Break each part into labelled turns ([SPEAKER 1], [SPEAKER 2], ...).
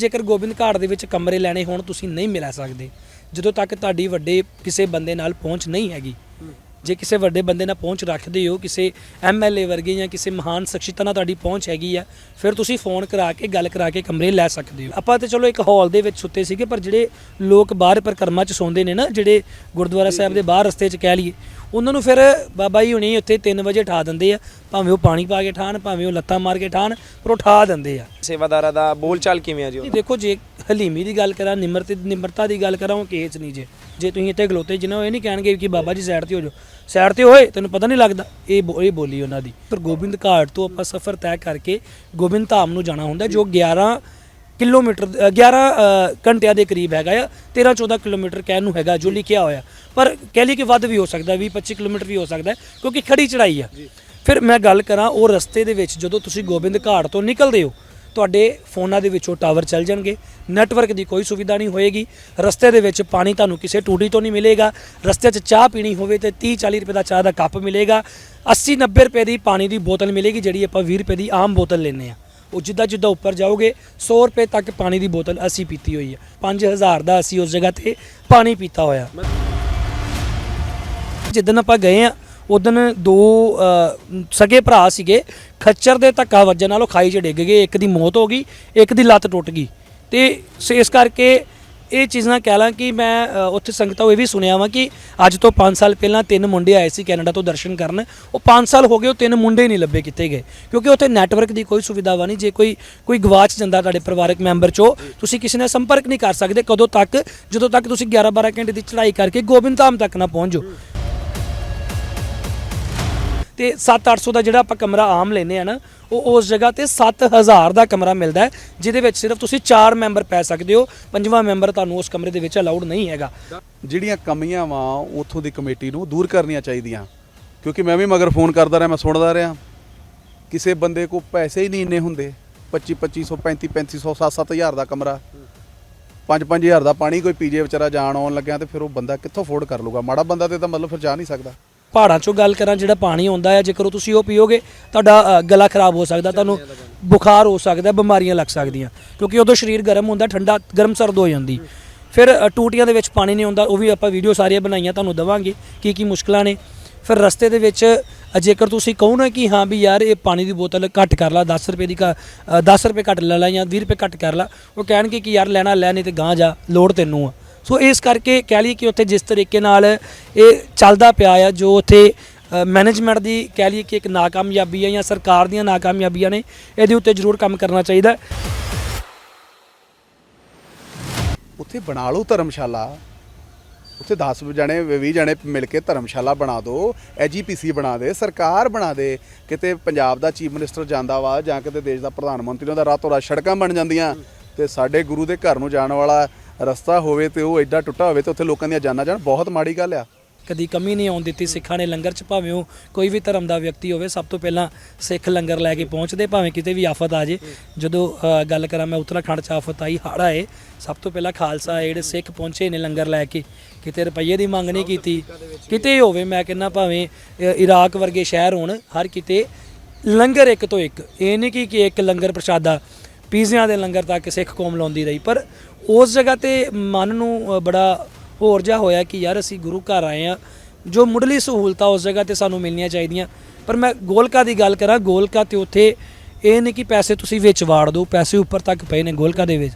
[SPEAKER 1] ਜੇਕਰ ਗੋਬਿੰਦ ਘਾਟ ਦੇ ਵਿੱਚ ਕਮਰੇ ਲੈਣੇ ਹੋਣ, ਤੁਸੀਂ ਨਹੀਂ ਮਿਲਾ ਸਕਦੇ। ਜਦੋਂ ਤੱਕ ਤੁਹਾਡੀ ਵੱਡੇ ਕਿਸੇ ਬੰਦੇ ਨਾਲ ਪਹੁੰਚ ਨਹੀਂ ਹੈਗੀ। ਜੇ ਕਿਸੇ ਵੱਡੇ ਬੰਦੇ ਨਾਲ ਪਹੁੰਚ ਰੱਖਦੇ ਹੋ, ਕਿਸੇ ਐਮਐਲਏ ਵਰਗੇ ਜਾਂ ਕਿਸੇ ਮਹਾਨ ਸ਼ਖਸੀਅਤ ਨਾਲ ਤੁਹਾਡੀ ਪਹੁੰਚ ਹੈਗੀ ਆ, ਫਿਰ ਤੁਸੀਂ ਫੋਨ ਕਰਾ ਕੇ, ਗੱਲ ਕਰਾ ਕੇ ਕਮਰੇ ਲੈ ਸਕਦੇ ਹੋ। ਆਪਾਂ ਤੇ ਚਲੋ ਇੱਕ ਹਾਲ ਦੇ ਵਿੱਚ ਸੁੱਤੇ ਸੀਗੇ, ਪਰ ਜਿਹੜੇ ਲੋਕ ਬਾਹਰ ਪਰਿਕਰਮਾ 'ਚ ਸੌਂਦੇ ਨੇ ਨਾ, ਜਿਹੜੇ ਗੁਰਦੁਆਰਾ ਸਾਹਿਬ ਦੇ ਬਾਹਰ ਰਸਤੇ 'ਚ ਕਹਿ ਲਈਏ ਉਹਨਾਂ ਨੂੰ ਫਿਰ ਬਾਬਾ ਜੀ ਹੁਣੀ ਉੱਥੇ 3 ਵਜੇ ਠਾ ਦਿੰਦੇ ਆ ਭਾਵੇਂ ਉਹ ਪਾਣੀ ਪਾ ਕੇ ਠਾਣ ਭਾਵੇਂ ਉਹ ਲੱਤਾਂ ਮਾਰ ਕੇ ਠਾਣ ਪਰ ਉਹ ਠਾ ਦਿੰਦੇ ਆ।
[SPEAKER 2] ਸੇਵਾਦਾਰਾਂ ਦਾ ਬੋਲਚਾਲ ਕਿਵੇਂ ਆ ਜੀ
[SPEAKER 1] ਨਹੀਂ ਦੇਖੋ ਜੇ ਹਲੀਮੀ ਦੀ ਗੱਲ ਕਰਾਂ ਨਿਮਰਤ ਨਿਮਰਤਾ ਦੀ ਗੱਲ ਕਰਾਂ ਉਹ ਕੇਸ ਨਹੀਂ ਜੇ। ਜੇ ਤੁਸੀਂ ਇੱਥੇ ਖਲੋਤੇ ਜਿਨ੍ਹਾਂ ਇਹ ਨਹੀਂ ਕਹਿਣਗੇ ਕਿ ਬਾਬਾ ਜੀ ਸਾਈਡ ਤੇ ਹੋ ਜਾਓ। ਸਾਈਡ ਤੇ ਹੋਏ ਤੈਨੂੰ ਪਤਾ ਨਹੀਂ ਲੱਗਦਾ। ਇਹ ਇਹ ਬੋਲੀ ਉਹਨਾਂ ਦੀ। ਪਰ ਗੋਬਿੰਦ ਘਾਟ ਤੋਂ ਆਪਾਂ ਸਫ਼ਰ ਤੈਅ ਕਰਕੇ ਗੋਬਿੰਦ ਧਾਮ ਨੂੰ ਜਾਣਾ ਹੁੰਦਾ ਜੋ 11 ਕਿਲੋਮੀਟਰ ਅ, 11 ਅ, ਘੰਟਿਆਂ ਦੇ ਕਰੀਬ ਹੈਗਾ ਆ। 13 14 ਕਿਲੋਮੀਟਰ ਕਹਿਣ ਨੂੰ ਹੈਗਾ ਜੋ ਲਿਖਿਆ ਹੋਇਆ। ਪਰ ਕਹਿ ਲਈ ਕਿ ਵੱਧ ਵੀ ਹੋ ਸਕਦਾ 20 25 ਕਿਲੋਮੀਟਰ ਵੀ ਹੋ ਸਕਦਾ ਕਿਉਂਕਿ ਖੜੀ ਚੜਾਈ ਆ। ਫਿਰ ਮੈਂ ਗੱਲ ਕਰਾਂ ਉਹ ਰਸਤੇ ਦੇ ਵਿੱਚ ਜਦੋਂ ਤੁਸੀਂ ਗੋਬਿੰਦ ਘਾਟ ਤੋਂ ਨਿਕਲਦੇ ਹੋ ਤੁਹਾਡੇ ਫੋਨਾਂ ਦੇ ਵਿੱਚੋਂ ਟਾਵਰ ਚੱਲ ਜਾਣਗੇ ਨੈਟਵਰਕ ਦੀ ਕੋਈ ਸੁਵਿਧਾ ਨਹੀਂ ਹੋਏਗੀ ਰਸਤੇ ਦੇ ਵਿੱਚ ਪਾਣੀ ਤੁਹਾਨੂੰ ਕਿਸੇ ਟੂਟੀ ਤੋਂ ਨਹੀਂ ਮਿਲੇਗਾ ਰਸਤੇ 'ਚ ਚਾਹ ਪੀਣੀ ਹੋਵੇ ਤੇ 30 40 ਰੁਪਏ ਦਾ ਚਾਹ ਦਾ ਕੱਪ ਮਿਲੇਗਾ 80 90 ਰੁਪਏ ਦੀ ਪਾਣੀ ਦੀ ਬੋਤਲ ਮਿਲੇਗੀ ਜਿਹੜੀ ਆਪਾਂ 20 ਰੁਪਏ ਦੀ ਆਮ ਬੋਤਲ ਲੈਂਦੇ ਆ ਉਹ ਜਿੱਦਾਂ ਜਿੱਦਾਂ ਉੱਪਰ ਜਾਓਗੇ 100 ਰੁਪਏ ਤੱਕ ਪਾਣੀ ਦੀ ਬੋਤਲ ਅਸੀਂ ਪੀਤੀ ਹੋਈ ਹੈ 5000 ਦਾ ਅਸੀਂ ਉਸ ਜਗ੍ਹਾ ਤੇ ਪਾਣੀ ਪੀਤਾ ਹੋਇਆ। ਜਿੱਦਣ ਆਪਾਂ ਗਏ ਆ, ਉਦੋਂ ਦੋ ਸਗੇ ਭਰਾ ਸੀਗੇ, ਖੱਚਰ ਦੇ ਧੱਕਾ ਵੱਜਣ ਨਾਲ ਉਹ ਖਾਈ 'ਚ ਡਿੱਗ ਗਏ, ਇੱਕ ਦੀ ਮੌਤ ਹੋ ਗਈ, ਇੱਕ ਦੀ ਲੱਤ ਟੁੱਟ ਗਈ। ਤੇ ਸ- ਇਸ ਕਰਕੇ ਇਹ ਚੀਜ਼ਾਂ ਕਹਿ ਲਾਂ ਕਿ ਮੈਂ ਅ, ਉੱਥੇ ਸੰਗਤਾਂ ਉਹ ਇਹ ਵੀ ਸੁਣਿਆ ਵਾਂ ਕਿ ਅੱਜ ਤੋਂ 5 ਸਾਲ ਪਹਿਲਾਂ ਤਿੰਨ ਮੁੰਡੇ ਆਏ ਸੀ ਕੈਨੇਡਾ ਤੋਂ ਦਰਸ਼ਨ ਕਰਨ। ਉਹ 5 ਸਾਲ ਹੋ ਗਏ ਉਹ ਤਿੰਨ ਮੁੰਡੇ ਹੀ ਨਹੀਂ ਲੱਭੇ ਕਿੱਥੇ ਗਏ। ਕਿਉਂਕਿ ਉੱਥੇ ਨੈਟਵਰਕ ਦੀ ਕੋਈ ਸੁਵਿਧਾ ਵਾ ਨਹੀਂ। ਜੇ ਕੋਈ ਕੋਈ ਗਵਾਚ ਜਾਂਦਾ ਤੁਹਾਡੇ ਪਰਿਵਾਰਕ ਮੈਂਬਰ ਚੋਂ ਤੁਸੀਂ ਕਿਸੇ ਨਾਲ ਸੰਪਰਕ ਨਹੀਂ ਕਰ ਸਕਦੇ। ਕਦੋਂ ਤੱਕ ਜਦੋਂ ਤੱਕ ਤੁਸੀਂ 11 12 ਘੰਟੇ ਦੀ ਚੜ੍ਹਾਈ ਕਰਕੇ ਗੋਬਿੰਦ ਧਾਮ ਤੱਕ ਨਾ ਪਹੁੰਚ। ਜਾਓ ਤੇ 7-800 ਦਾ ਜਿਹੜਾ ਆਪਾਂ ਕਮਰਾ ਆਮ ਲੈਨੇ ਆ ਨਾ, ਉਹ ਉਸ ਜਗ੍ਹਾ ਤੇ 7000 ਦਾ ਕਮਰਾ ਮਿਲਦਾ ਹੈ, ਜਿਹਦੇ ਵਿੱਚ ਸਿਰਫ ਤੁਸੀਂ 4 ਮੈਂਬਰ ਪੈ ਸਕਦੇ ਹੋ, ਪੰਜਵਾਂ ਮੈਂਬਰ ਤੁਹਾਨੂੰ ਉਸ ਕਮਰੇ ਦੇ ਵਿੱਚ ਅਲਾਉਡ ਨਹੀਂ ਹੈਗਾ।
[SPEAKER 3] ਜਿਹੜੀਆਂ ਕਮੀਆਂ ਵਾ, ਉਥੋਂ ਦੀ ਕਮੇਟੀ ਨੂੰ ਦੂਰ ਕਰਨੀਆਂ ਚਾਹੀਦੀਆਂ, ਕਿਉਂਕਿ ਮੈਂ ਵੀ ਮਗਰ ਫੋਨ ਕਰਦਾ ਰਿਹਾ, ਮੈਂ ਸੁਣਦਾ ਰਿਹਾ। ਕਿਸੇ ਬੰਦੇ ਕੋ ਪੈਸੇ ਹੀ ਨਹੀਂ ਇੰਨੇ ਹੁੰਦੇ 25 2500 35 3500 7 7000 ਦਾ ਕਮਰਾ। 5 5000 ਦਾ ਪਾਣੀ ਕੋਈ ਪੀਜੇ ਵਿਚਾਰਾ ਜਾਣ ਆਉਣ ਲੱਗਿਆ ਤੇ ਫਿਰ ਉਹ ਬੰਦਾ ਕਿੱਥੋਂ ਅਫੋਰਡ ਕਰ ਲੂਗਾ ਮਾੜਾ ਬੰਦਾ ਤੇ ਤਾਂ ਮਤਲਬ ਫਿਰ ਜਾ ਨਹੀਂ ਸਕਦਾ।
[SPEAKER 1] ਪਹਾੜਾਂ 'ਚੋਂ ਗੱਲ ਕਰਾਂ ਜਿਹੜਾ ਪਾਣੀ ਆਉਂਦਾ ਹੈ ਜੇਕਰ ਉਹ ਤੁਸੀਂ ਉਹ ਪੀਓਗੇ ਤੁਹਾਡਾ ਗਲਾ ਖਰਾਬ ਹੋ ਸਕਦਾ ਤੁਹਾਨੂੰ ਬੁਖਾਰ ਹੋ ਸਕਦਾ ਬਿਮਾਰੀਆਂ ਲੱਗ ਸਕਦੀਆਂ। ਕਿਉਂਕਿ ਉਦੋਂ ਸਰੀਰ ਗਰਮ ਹੁੰਦਾ ਠੰਡਾ ਗਰਮ ਸਰਦ ਹੋ ਜਾਂਦੀ। ਫਿਰ ਟੂਟੀਆਂ ਦੇ ਵਿੱਚ ਪਾਣੀ ਨਹੀਂ ਆਉਂਦਾ ਉਹ ਵੀ ਆਪਾਂ ਵੀਡੀਓ ਸਾਰੀਆਂ ਬਣਾਈਆਂ ਤੁਹਾਨੂੰ ਦਵਾਂਗੇ ਕੀ ਕੀ ਮੁਸ਼ਕਲਾਂ ਨੇ। ਫਿਰ ਰਸਤੇ ਦੇ ਵਿੱਚ ਜੇਕਰ ਤੁਸੀਂ ਕਹੋ ਨਾ ਕਿ ਹਾਂ ਵੀ ਯਾਰ ਇਹ ਪਾਣੀ ਦੀ ਬੋਤਲ ਘੱਟ ਕਰ ਲਾ 10 ਰੁਪਏ ਦੀ ਘ- ਅ, 10 ਰੁਪਏ ਘੱਟ ਲੈ ਲੈ ਜਾਂ 20 ਰੁਪਏ ਘੱਟ ਕਰ ਲਾ ਉਹ ਕਹਿਣਗੇ ਕਿ ਯਾਰ ਲੈਣਾ ਲੈ ਨਹੀਂ ਤੇ ਗਾਂ ਜਾ ਲੋੜ ਤੈਨੂੰ ਆ। ਸੋ ਇਸ ਕਰਕੇ ਕਹਿ ਲਈਏ ਕਿ ਉੱਥੇ ਜਿਸ ਤਰੀਕੇ ਨਾਲ ਇਹ ਚੱਲਦਾ ਪਿਆ ਆ, ਜੋ ਉੱਥੇ ਮੈਨੇਜਮੈਂਟ ਦੀ ਕਹਿ ਲਈਏ ਕਿ ਇੱਕ ਨਾਕਾਮਯਾਬੀ ਹੈ ਜਾਂ ਸਰਕਾਰ ਦੀਆਂ ਨਾਕਾਮਯਾਬੀਆਂ ਨੇ, ਇਹਦੇ ਉੱਤੇ ਜ਼ਰੂਰ ਕੰਮ ਕਰਨਾ ਚਾਹੀਦਾ।
[SPEAKER 3] ਉੱਥੇ ਬਣਾ ਲਓ ਧਰਮਸ਼ਾਲਾ। ਉੱਥੇ 10 ਜਣੇ 20 ਜਣੇ ਮਿਲ ਕੇ ਧਰਮਸ਼ਾਲਾ ਬਣਾ ਦਿਓ ਐਜੀਪੀਸੀ ਬਣਾ ਦੇ, ਸਰਕਾਰ ਬਣਾ ਦੇ। ਕਿਤੇ ਪੰਜਾਬ ਦਾ ਚੀਫ ਮਿਨਿਸਟਰ ਜਾਂਦਾ ਵਾ ਜਾਂ ਕਿਤੇ ਦੇਸ਼ ਦਾ ਪ੍ਰਧਾਨ ਮੰਤਰੀ, ਉਹਦਾ ਰਾਤੋਂ ਰਾਤ ਸੜਕਾਂ ਬਣ ਜਾਂਦੀਆਂ। ਤੇ ਸਾਡੇ ਗੁਰੂ ਦੇ ਘਰ ਨੂੰ ਜਾਣ ਵਾਲਾ ਰਸਤਾ ਹੋਵੇ ਤੇ ਉਹ ਐਡਾ ਟੁੱਟਾ ਹੋਵੇ ਤੇ ਉੱਥੇ ਲੋਕਾਂ ਦੀਆਂ ਜਾਨਾਂ ਜਾਣ ਬਹੁਤ ਮਾੜੀ ਗੱਲ ਆ।
[SPEAKER 1] ਕਦੀ ਕਮੀ ਨਹੀਂ ਆਉਣ ਦਿੱਤੀ ਸਿੱਖਾਂ ਨੇ ਲੰਗਰ ਚ ਭਾਵੇਂ ਉਹ ਕੋਈ ਵੀ ਧਰਮ ਦਾ ਵਿਅਕਤੀ ਹੋਵੇ ਸਭ ਤੋਂ ਪਹਿਲਾਂ ਸਿੱਖ ਲੰਗਰ ਲੈ ਕੇ ਪਹੁੰਚਦੇ ਭਾਵੇਂ ਕਿਤੇ ਵੀ ਆਫਤ ਆ ਜੇ। ਜਦੋਂ ਅ, ਗੱਲ ਕਰਾਂ ਮੈਂ ਉੱਤਰਾਖੰਡ ਚ ਆਫਤ ਆਈ ਹੜ੍ਹ ਆਏ ਸਭ ਤੋਂ ਪਹਿਲਾਂ ਖਾਲਸਾ ਜਿਹੜੇ ਸਿੱਖ ਪਹੁੰਚੇ ਨੇ ਲੰਗਰ ਲੈ ਕੇ। ਕਿਤੇ ਰੁਪਈਏ ਦੀ ਮੰਗ ਨਹੀਂ ਕੀਤੀ। ਕਿਤੇ ਹੋਵੇ ਮੈਂ ਕਹਿੰਦਾ ਭਾਵੇਂ ਅ, ਇਰਾਕ ਵਰਗੇ ਸ਼ਹਿਰ ਹੋਣ ਹਰ ਕਿਤੇ ਲੰਗਰ ਇੱਕ ਤੋਂ ਇੱਕ। ਇਹ ਨਹੀਂ ਕਿ ਕਿ ਇੱਕ ਲੰਗਰ ਪ੍ਰਸ਼ਾਦਾ ਪੀਜ਼ਿਆਂ ਦੇ ਲੰਗਰ ਤੱਕ ਸਿੱਖ ਕੌਮ ਲਾਉਂਦੀ ਰਹੀ। ਪਰ ਉਸ ਜਗ੍ਹਾ ਤੇ ਮਨ ਨੂੰ ਬੜਾ ਹੋਰ ਜਿਹਾ ਹੋਇਆ ਕਿ ਯਾਰ ਅਸੀਂ ਗੁਰੂ ਘਰ ਆਏ ਆ ਜੋ ਮੁੱਢਲੀ ਸਹੂਲਤਾਂ ਉਸ ਜਗ੍ਹਾ ਤੇ ਸਾਨੂੰ ਮਿਲਣੀਆਂ ਚਾਹੀਦੀਆਂ। ਪਰ ਮੈਂ ਗੋਲਕਾ ਦੀ ਗੱਲ ਕਰਾਂ, ਗੋਲਕਾ ਤੇ ਉੱਥੇ ਇਹ ਨਹੀਂ ਕਿ ਪੈਸੇ ਤੁਸੀਂ ਵਿੱਚ ਵਾੜ ਦਿਓ, ਪੈਸੇ ਉੱਪਰ ਤੱਕ ਪਏ ਨੇ ਗੋਲਕਾ ਦੇ ਵਿੱਚ।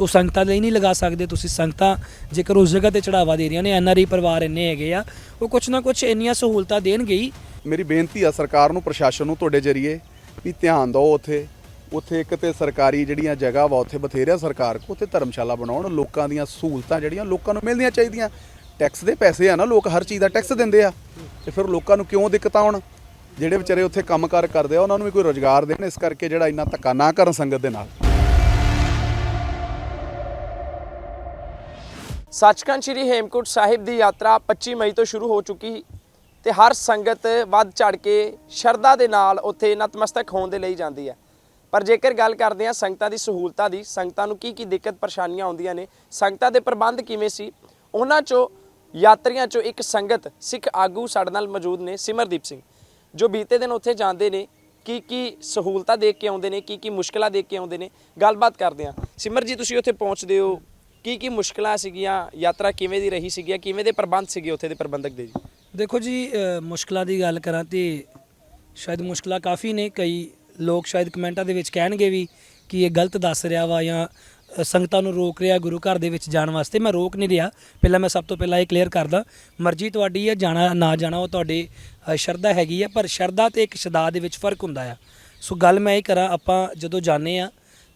[SPEAKER 1] ਉਹ ਸੰਗਤਾਂ ਲਈ ਨਹੀਂ ਲਗਾ ਸਕਦੇ, ਤੁਸੀਂ ਸੰਗਤਾਂ ਜੇਕਰ ਉਸ ਜਗ੍ਹਾ ਤੇ ਚੜਾਵਾ ਦੇ ਰਹੀਆਂ ਨੇ ਐਨਆਰਆਈ ਪਰਿਵਾਰ ਇੰਨੇ ਹੈਗੇ ਆ, ਉਹ ਕੁਛ ਨਾ ਕੁਛ ਇੰਨੀਆਂ ਸਹੂਲਤਾਂ ਦੇਣਗੇ ਹੀ।
[SPEAKER 3] ਮੇਰੀ ਬੇਨਤੀ ਆ ਸਰਕਾਰ ਨੂੰ, ਪ੍ਰਸ਼ਾਸਨ ਨੂੰ, ਤੁਹਾਡੇ ਜਰੀਏ ਵੀ ਧਿਆਨ ਦਿਓ ਉੱਥੇ। ਉੱਥੇ ਇੱਕ ਤੇ ਸਰਕਾਰੀ ਜਿਹੜੀਆਂ ਜਗ੍ਹਾ ਵਾ, ਉੱਥੇ ਬਥੇਰਿਆ ਸਰਕਾਰ ਕੋ ਉੱਥੇ ਧਰਮਸ਼ਾਲਾ ਬਣਾਉਣ, ਲੋਕਾਂ ਦੀਆਂ ਸਹੂਲਤਾਂ ਜਿਹੜੀਆਂ ਲੋਕਾਂ ਨੂੰ ਮਿਲਣੀਆਂ ਚਾਹੀਦੀਆਂ। ਟੈਕਸ ਦੇ ਪੈਸੇ ਆ ਨਾ, ਲੋਕ ਹਰ ਚੀਜ਼ ਦਾ ਟੈਕਸ ਦਿੰਦੇ ਆ। ਤੇ ਫਿਰ ਲੋਕਾਂ ਨੂੰ ਕਿਉਂ ਦਿੱਕਤਾਂ ਆਉਣ? ਜਿਹੜੇ ਵਿਚਾਰੇ ਉੱਥੇ ਕੰਮਕਾਰ ਕਰਦੇ ਆ, ਉਹਨਾਂ ਨੂੰ ਵੀ ਕੋਈ ਰੋਜ਼ਗਾਰ ਦੇਣ, ਇਸ ਕਰਕੇ ਜਿਹੜਾ ਇੰਨਾ ਧੱਕਾ ਨਾ ਕਰਨ ਸੰਗਤ ਦੇ ਨਾਲ।
[SPEAKER 2] ਸੱਚਖੰਡ ਸ੍ਰੀ ਹੇਮਕੁੰਟ ਸਾਹਿਬ ਦੀ ਯਾਤਰਾ 25 ਮਈ ਤੋਂ ਸ਼ੁਰੂ ਹੋ ਚੁੱਕੀ ਤੇ ਹਰ ਸੰਗਤ ਵੱਧ ਚੜ ਕੇ ਸ਼ਰਧਾ ਦੇ ਨਾਲ ਉੱਥੇ ਨਤਮਸਤਕ ਹੋਣ ਦੇ ਲਈ ਜਾਂਦੀ ਹੈ। ਪਰ ਜੇਕਰ ਗੱਲ ਕਰਦੇ ਹਾਂ ਸੰਗਤਾਂ ਦੀ ਸਹੂਲਤਾਂ ਦੀ ਸੰਗਤਾਂ ਨੂੰ ਕੀ ਕੀ ਦਿੱਕਤ ਪਰੇਸ਼ਾਨੀਆਂ ਆਉਂਦੀਆਂ ਨੇ ਸੰਗਤਾਂ ਦੇ ਪ੍ਰਬੰਧ ਕਿਵੇਂ ਸੀ? ਉਹਨਾਂ ਚੋਂ ਯਾਤਰੀਆਂ ਚੋਂ ਇੱਕ ਸੰਗਤ ਸਿੱਖ ਆਗੂ ਸਾਡੇ ਨਾਲ ਮੌਜੂਦ ਨੇ ਸਿਮਰਦੀਪ ਸਿੰਘ ਜੋ ਬੀਤੇ ਦਿਨ ਉੱਥੇ ਜਾਂਦੇ ਨੇ ਕੀ ਕੀ ਸਹੂਲਤਾਂ ਦੇਖ ਕੇ ਆਉਂਦੇ ਨੇ ਕੀ ਕੀ ਮੁਸ਼ਕਲਾਂ ਦੇਖ ਕੇ ਆਉਂਦੇ ਨੇ ਗੱਲਬਾਤ ਕਰਦੇ ਹਾਂ। ਸਿਮਰ ਜੀ ਤੁਸੀਂ ਉੱਥੇ ਪਹੁੰਚਦੇ ਹੋ ਕੀ ਕੀ ਮੁਸ਼ਕਲਾਂ ਸੀਗੀਆਂ ਯਾਤਰਾ ਕਿਵੇਂ ਦੀ ਰਹੀ ਸੀਗੀ ਕਿਵੇਂ ਦੇ ਪ੍ਰਬੰਧ ਸੀਗੇ ਉੱਥੇ ਦੇ ਪ੍ਰਬੰਧਕ ਦੇ ਜੀ?
[SPEAKER 1] ਦੇਖੋ ਜੀ ਅ, ਮੁਸ਼ਕਲਾਂ ਦੀ ਗੱਲ ਕਰਾਂ ਤੇ ਸ਼ਾਇਦ ਮੁਸ਼ਕਲਾਂ ਕਾਫੀ ਨੇ ਕਈ ਲੋਕ ਸ਼ਾਇਦ ਕਮੈਂਟਾਂ ਦੇ ਵਿੱਚ ਕਹਿਣਗੇ ਵੀ ਕਿ ਇਹ ਗਲਤ ਦੱਸ ਰਿਹਾ ਵਾ ਜਾਂ ਸੰਗਤਾਂ ਨੂੰ ਰੋਕ ਰਿਹਾ ਗੁਰੂ ਘਰ ਦੇ ਵਿੱਚ ਜਾਣ ਵਾਸਤੇ। ਮੈਂ ਰੋਕ ਨਹੀਂ ਰਿਹਾ। ਪਹਿਲਾਂ ਮੈਂ ਸਭ ਤੋਂ ਪਹਿਲਾਂ ਇਹ ਕਲੀਅਰ ਕਰਦਾ ਮਰਜ਼ੀ ਤੁਹਾਡੀ ਹੈ ਜਾਣਾ ਨਾ ਜਾਣਾ ਉਹ ਤੁਹਾਡੇ ਅ, ਸ਼ਰਧਾ ਹੈਗੀ ਆ ਪਰ ਸ਼ਰਧਾ ਤੇ ਇੱਕ ਸ਼ਦਾ ਦੇ ਵਿੱਚ ਫ਼ਰਕ ਹੁੰਦਾ ਆ। ਸੋ ਗੱਲ ਮੈਂ ਇਹ ਕਰਾਂ ਆਪਾਂ ਜਦੋਂ ਜਾਂਦੇ ਆ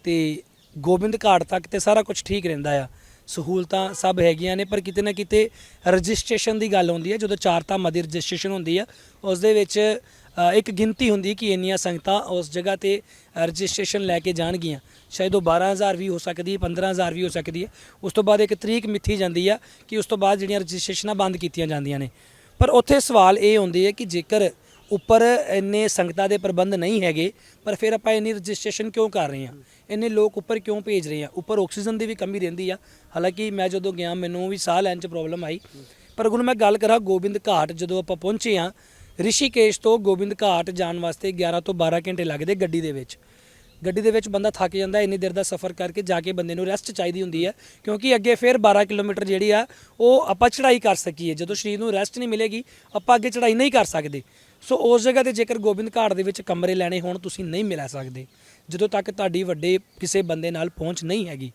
[SPEAKER 1] ਤੇ ਗੋਬਿੰਦ ਘਾਟ ਤੱਕ ਤੇ ਸਾਰਾ ਕੁਝ ਠੀਕ ਰਹਿੰਦਾ ਆ। ਸਹੂਲਤਾਂ ਸਭ ਹੈਗੀਆਂ ਨੇ ਪਰ ਕਿਤੇ ਨਾ ਕਿਤੇ ਰਜਿਸਟ੍ਰੇਸ਼ਨ ਦੀ ਗੱਲ ਹੁੰਦੀ ਹੈ ਜਦੋਂ ਚਾਰ ਧਾਮਾਂ ਦੀ ਰਜਿਸਟ੍ਰੇਸ਼ਨ ਹੁੰਦੀ ਆ ਉਸ ਦੇ ਵਿੱਚ ਇੱਕ ਗਿਣਤੀ ਹੁੰਦੀ ਕਿ ਇੰਨੀਆਂ ਸੰਗਤਾਂ ਉਸ ਜਗ੍ਹਾ ਤੇ ਰਜਿਸਟ੍ਰੇਸ਼ਨ ਲੈ ਕੇ ਜਾਣਗੀਆਂ। ਸ਼ਾਇਦ ਉਹ 12000 ਵੀ ਹੋ ਸਕਦੀ ਹੈ 15000 ਵੀ ਹੋ ਸਕਦੀ ਹੈ। ਉਸ ਤੋਂ ਬਾਅਦ ਇੱਕ ਤਰੀਕ ਮਿੱਥੀ ਜਾਂਦੀ ਆ ਕਿ ਉਸ ਤੋਂ ਬਾਅਦ ਜਿਹੜੀਆਂ ਰਜਿਸਟ੍ਰੇਸ਼ਨਾਂ ਬੰਦ ਕੀਤੀਆਂ ਜਾਂਦੀਆਂ ਨੇ। ਪਰ ਉੱਥੇ ਸਵਾਲ ਇਹ ਹੁੰਦੇ ਹੈ ਕਿ ਜੇਕਰ ਉੱਪਰ ਇੰਨੇ ਸੰਗਤਾਂ ਦੇ ਪ੍ਰਬੰਧ ਨਹੀਂ ਹੈਗੇ, ਪਰ ਫਿਰ ਆਪਾਂ ਇੰਨੀ ਰਜਿਸਟ੍ਰੇਸ਼ਨ ਕਿਉਂ ਕਰ ਰਹੇ ਹਾਂ? ਇੰਨੇ ਲੋਕ ਉੱਪਰ ਕਿਉਂ ਭੇਜ ਰਹੇ ਹਾਂ? ਉੱਪਰ ਆਕਸੀਜਨ ਦੀ ਵੀ ਕਮੀ ਰਹਿੰਦੀ ਆ। ਹਾਲਾਂਕਿ ਮੈਂ ਜਦੋਂ ਗਿਆ, ਮੈਨੂੰ ਵੀ ਸਾਹ ਲੈਣ 'ਚ ਪ੍ਰੋਬਲਮ ਆਈ। ਪਰ ਹੁਣ ਮੈਂ ਗੱਲ ਕਰਾਂ ਗੋਬਿੰਦ ਘਾਟ, ਜਦੋਂ ਆਪਾਂ ਪਹੁੰਚੇ ਆ ਰਿਸ਼ੀਕੇਸ਼ ਤੋਂ ਗੋਬਿੰਦ ਘਾਟ ਜਾਣ ਵਾਸਤੇ 11 ਤੋਂ 12 ਘੰਟੇ ਲੱਗਦੇ ਗੱਡੀ ਦੇ ਵਿੱਚ। ਗੱਡੀ ਦੇ ਵਿੱਚ ਬੰਦਾ ਥੱਕ ਜਾਂਦਾ, ਇੰਨੀ ਦੇਰ ਦਾ ਸਫ਼ਰ ਕਰਕੇ ਜਾ ਕੇ ਬੰਦੇ ਨੂੰ ਰੈਸਟ ਚਾਹੀਦੀ ਹੁੰਦੀ ਹੈ, ਕਿਉਂਕਿ ਅੱਗੇ ਫਿਰ 12 ਕਿਲੋਮੀਟਰ ਜਿਹੜੀ ਆ, ਉਹ ਆਪਾਂ ਚੜ੍ਹਾਈ ਕਰ ਸਕੀਏ। ਜਦੋਂ ਸਰੀਰ ਨੂੰ ਰੈਸਟ ਨਹੀਂ ਮਿਲੇਗੀ, ਆਪਾਂ ਅੱਗੇ ਚੜ੍ਹਾਈ ਨਹੀਂ ਕਰ ਸਕਦੇ। ਸੋ ਉਸ ਜਗ੍ਹਾ ਤੇ ਜੇਕਰ ਗੋਬਿੰਦ ਘਾਟ ਦੇ ਵਿੱਚ ਕਮਰੇ ਲੈਣੇ ਹੋਣ, ਤੁਸੀਂ ਨਹੀਂ ਮਿਲਾ ਸਕਦੇ। ਜਦੋਂ ਤੱਕ ਤੁਹਾਡੀ ਵੱਡੇ ਕਿਸੇ ਬੰਦੇ ਨਾਲ ਪਹੁੰਚ ਨਹੀਂ ਹੈਗੀ।